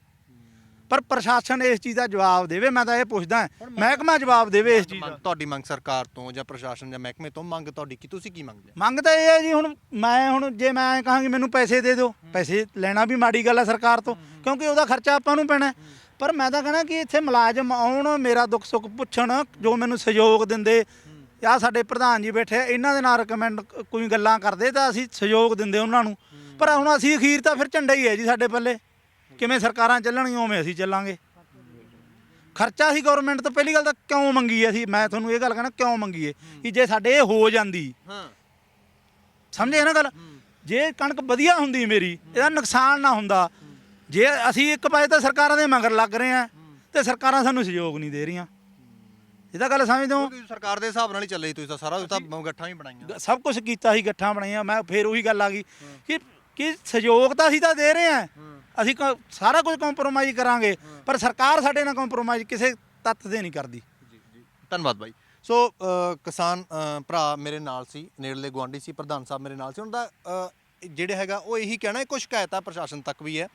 A: ਪਰ ਪ੍ਰਸ਼ਾਸਨ ਇਸ ਚੀਜ਼ ਦਾ ਜਵਾਬ ਦੇਵੇ ਮੈਂ ਤਾਂ ਇਹ ਪੁੱਛਦਾ ਮਹਿਕਮਾ ਜਵਾਬ ਦੇਵੇ ਇਸ ਚੀਜ਼ ਦਾ।
B: ਤੁਹਾਡੀ ਮੰਗ ਸਰਕਾਰ ਤੋਂ ਜਾਂ ਪ੍ਰਸ਼ਾਸਨ ਜਾਂ ਮਹਿਕਮੇ ਤੋਂ ਮੰਗ ਤੁਹਾਡੀ ਕੀ ਤੁਸੀਂ ਕੀ ਮੰਗਦੇ
A: ਮੰਗ ਤਾਂ ਇਹ ਹੈ ਜੀ ਹੁਣ ਮੈਂ ਹੁਣ ਜੇ ਮੈਂ ਕਹਾਂਗੀ ਮੈਨੂੰ ਪੈਸੇ ਦੇ ਦਿਓ ਪੈਸੇ ਲੈਣਾ ਵੀ ਮਾੜੀ ਗੱਲ ਹੈ ਸਰਕਾਰ ਤੋਂ ਕਿਉਂਕਿ ਉਹਦਾ ਖਰਚਾ ਆਪਾਂ ਨੂੰ ਪੈਣਾ। ਪਰ ਮੈਂ ਤਾਂ ਕਹਣਾ ਕਿ ਇੱਥੇ ਮੁਲਾਜ਼ਮ ਆਉਣ ਮੇਰਾ ਦੁੱਖ ਸੁੱਖ ਪੁੱਛਣ ਜੋ ਮੈਨੂੰ ਸਹਿਯੋਗ ਦਿੰਦੇ ਆ ਸਾਡੇ ਪ੍ਰਧਾਨ ਜੀ ਬੈਠੇ ਆ, ਇਹਨਾਂ ਦੇ ਨਾਲ ਰეკਮੈਂਡ ਕੋਈ ਗੱਲਾਂ ਕਰਦੇ ਤਾਂ ਅਸੀਂ ਸਹਿਯੋਗ ਦਿੰਦੇ ਉਹਨਾਂ ਨੂੰ। ਪਰ ਹੁਣ ਅਸੀਂ ਅਖੀਰ ਤਾਂ ਫਿਰ ਝੰਡਾ ਹੀ ਹੈ ਜੀ ਸਾਡੇ ਪੱਲੇ। ਕਿਵੇਂ ਸਰਕਾਰਾਂ ਚੱਲਣਗੀਆਂ ਉਵੇਂ ਅਸੀਂ ਚੱਲਾਂਗੇ। ਖਰਚਾ ਅਸੀਂ ਗਵਰਨਮੈਂਟ ਤੋਂ ਪਹਿਲੀ ਗੱਲ ਤਾਂ ਕਿਉਂ ਮੰਗੀ ਅਸੀਂ? ਮੈਂ ਤੁਹਾਨੂੰ ਇਹ ਗੱਲ ਕਹਿਣਾ ਕਿਉਂ ਮੰਗੀਏ? ਕਿ ਜੇ ਸਾਡੇ ਇਹ ਹੋ ਜਾਂਦੀ।
B: ਹਾਂ।
A: ਸਮਝੇ ਨਾ ਗੱਲ? ਜੇ ਕਣਕ ਵਧੀਆ ਹੁੰਦੀ ਮੇਰੀ ਇਹਦਾ ਨੁਕਸਾਨ ਨਾ ਹੁੰਦਾ। ਜੇ ਅਸੀਂ ਇੱਕ ਪਾਸੇ ਤਾਂ ਸਰਕਾਰਾਂ ਦੇ ਮਗਰ ਲੱਗ ਰਹੇ ਆ ਤੇ ਸਰਕਾਰਾਂ ਸਾਨੂੰ ਸਹਿਯੋਗ ਨਹੀਂ ਦੇ ਰਹੀਆਂ। ਇਹਦਾ ਗੱਲ ਸਮਝਦੇ ਹੋ?
B: ਕਿਉਂਕਿ ਸਰਕਾਰ ਦੇ ਹਿਸਾਬ ਨਾਲ ਹੀ ਚੱਲੇ ਤੁਸੀਂ ਤਾਂ ਸਾਰਾ ਤੁਸੀਂ ਤਾਂ ਗੱਠਾਂ ਹੀ ਬਣਾਈਆਂ।
A: ਗ- ਸਭ ਕੁਝ ਕੀਤਾ ਸੀ ਗੱਠਾਂ ਬਣਾਈਆਂ ਮੈਂ ਫੇਰ ਉਹੀ ਗੱਲ ਆ ਗਈ ਕਿ ਕਿ ਸਹਿਯੋਗ ਤਾਂ ਅਸੀਂ ਤਾਂ ਦੇ ਰਹੇ ਆ ਅਸੀਂ ਕ- ਸਾਰਾ ਕੁਝ ਕੰਪਰੋਮਾਈਜ਼ ਕਰਾਂਗੇ ਪਰ ਸਰਕਾਰ ਸਾਡੇ ਨਾਲ ਕੰਪਰੋਮਾਈਜ਼ ਕਿਸੇ ਤੱਤ ਦੇ ਨਹੀਂ ਕਰਦੀ।
B: ਧੰਨਵਾਦ ਬਾਈ। ਸੋ ਅ, ਕਿਸਾਨ ਅ, ਭਰਾ ਮੇਰੇ ਨਾਲ ਸੀ ਨੇੜਲੇ ਗੁਆਂਢੀ ਸੀ ਪ੍ਰਧਾਨ ਸਾਹਿਬ ਮੇਰੇ ਨਾਲ ਸੀ। ਉਹਨਾਂ ਦਾ ਅ, ਜਿਹੜੇ ਹੈਗਾ ਉਹ ਇਹੀ ਕਹਿਣਾ ਹੈ ਕੁਝ ਸ਼ਿਕਾਇਤਾਂ ਪ੍ਰਸ਼ਾਸਨ ਤੱਕ ਵੀ ਹੈ।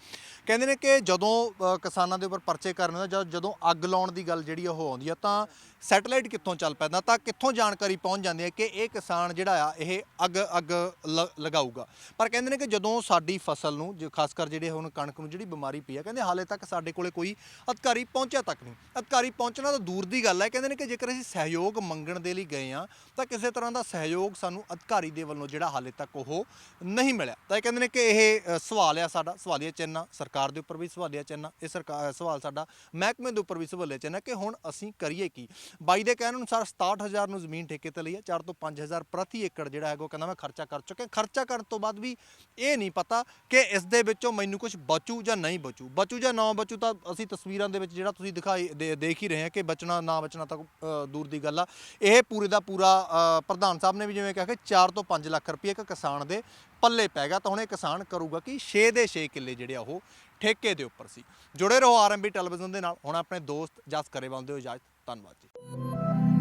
B: ਕਹਿੰਦੇ ਨੇ ਕਿ ਜਦੋਂ ਅ, ਕਿਸਾਨਾਂ ਦੇ ਉੱਪਰ ਪਰਚੇ ਕਰਨ ਦਾ ਜਦ ਜਦੋਂ ਅੱਗ ਲਾਉਣ ਦੀ ਗੱਲ ਜਿਹੜੀ ਉਹ ਆਉਂਦੀ ਆ ਤਾਂ ਸੈਟੇਲਾਈਟ ਕਿੱਥੋਂ ਚੱਲ ਪੈਂਦਾ ਤਾਂ ਕਿੱਥੋਂ ਜਾਣਕਾਰੀ ਪਹੁੰਚ ਜਾਂਦੀ ਹੈ ਕਿ ਇਹ ਕਿਸਾਨ ਜਿਹੜਾ ਆ, ਇਹ ਅੱਗ ਅੱਗ ਲ- ਲਗਾਊਗਾ। ਪਰ ਕਹਿੰਦੇ ਨੇ ਕਿ ਜਦੋਂ ਸਾਡੀ ਫਸਲ ਨੂੰ, ਜੇ, ਖਾਸ ਕਰ ਜਿਹੜੇ ਹੁਣ ਕਣਕ ਨੂੰ ਜਿਹੜੀ ਬਿਮਾਰੀ ਪਈ ਆ, ਕਹਿੰਦੇ ਹਾਲੇ ਤੱਕ ਸਾਡੇ ਕੋਲੇ ਕੋਈ ਅਧਿਕਾਰੀ ਪਹੁੰਚਿਆ ਤੱਕ ਨਹੀਂ। ਅਧਿਕਾਰੀ ਪਹੁੰਚਣਾ ਤਾਂ ਦੂਰ ਦੀ ਗੱਲ ਹੈ, ਕਹਿੰਦੇ ਨੇ ਕਿ ਜੇਕਰ ਅਸੀਂ ਸਹਿਯੋਗ ਮੰਗਣ ਦੇ ਲਈ ਗਏ ਆ, ਤਾਂ ਕਿਸੇ ਤਰ੍ਹਾਂ ਦਾ ਸਹਿਯੋਗ ਸਾਨੂੰ ਅਧਿਕਾਰੀ ਦੇ ਵੱਲੋਂ ਜਿਹੜਾ ਹਾਲੇ ਤੱਕ ਉਹ ਨਹੀਂ ਮਿਲਿਆ। ਤਾਂ ਇਹ ਕਹਿੰਦੇ ਨੇ ਕਿ ਇਹ ਸਵਾਲ ਆ ਸਾਡਾ ਸਵਾਲੀਆ ਚਿੰਨ੍ਹ ਸਰਕਾਰ ਦੇ ਉੱਪਰ ਵੀ ਸਵਾਲੀਆ ਚਿੰਨ੍ਹ ਇਹ ਸਰਕਾਰ ਸਵਾਲ ਸਾਡਾ ਮਹਿਕਮੇ ਦੇ ਉੱਪਰ ਵੀ ਸਵਾਲੀਆ ਚਿੰਨ੍ਹ ਕਿ ਹੁਣ ਅਸੀਂ ਕਰੀਏ ਕੀ? ਬਾਈ ਦੇ ਕਹਿਣ ਅਨੁਸਾਰ 67000 ਨੂੰ ਜ਼ਮੀਨ ਠੇਕੇ ਤੇ ਲਈ ਹੈ 4 ਤੋਂ 5000 ਪ੍ਰਤੀ ਏਕੜ ਜਿਹੜਾ ਹੈਗਾ ਉਹ ਕਹਿੰਦਾ ਮੈਂ ਖਰਚਾ ਕਰ ਚੁੱਕਿਆ। ਖਰਚਾ ਕਰਨ ਤੋਂ ਬਾਅਦ ਵੀ ਇਹ ਨਹੀਂ ਪਤਾ ਕਿ ਇਸ ਦੇ ਵਿੱਚੋਂ ਮੈਨੂੰ ਕੁਝ ਬਚੂ ਜਾਂ ਨਹੀਂ ਬਚੂ। ਬਚੂ ਜਾਂ ਨਾ ਬਚੂ ਤਾਂ ਅਸੀਂ ਤਸਵੀਰਾਂ ਦੇ ਵਿੱਚ ਜਿਹੜਾ ਤੁਸੀਂ ਦਿਖਾਈ ਦੇ- ਦੇਖ ਹੀ ਰਹੇ ਹਾਂ ਕਿ ਬਚਣਾ, ਨਾ ਬਚਣਾ ਤਾਂ ਦੂਰ ਦੀ ਗੱਲ ਆ। ਇਹ ਪੂਰੇ ਦਾ ਪੂਰਾ ਪ੍ਰਧਾਨ ਸਾਹਿਬ ਨੇ ਵੀ ਜਿਵੇਂ ਕਿਹਾ ਕਿ 4 ਤੋਂ 5 ਲੱਖ ਰੁਪਏ ਇੱਕ ਕਿਸਾਨ ਦੇ ਪੱਲੇ ਪੈ ਗਿਆ ਤਾਂ ਹੁਣ ਇਹ ਕਿਸਾਨ ਕਰੂਗਾ ਕਿ 6 ਦੇ 6 ਕਿੱਲੇ ਜਿਹੜੇ ਆ ਉਹ ਠੇਕੇ ਦੇ ਉੱਪਰ ਸੀ। ਜੁੜੇ ਰਹੋ ਆਰਐਮਬੀ ਟੈਲੀਵਿਜ਼ਨ ਦੇ ਨਾਲ। ਹੁਣ ਆਪਣੇ ਦੋਸਤ ਜਸ ਕਰੇਵਾਲ ਹੋ ਇਜਾਜ਼ਤ ਧੰਨਵਾਦ ਜੀ।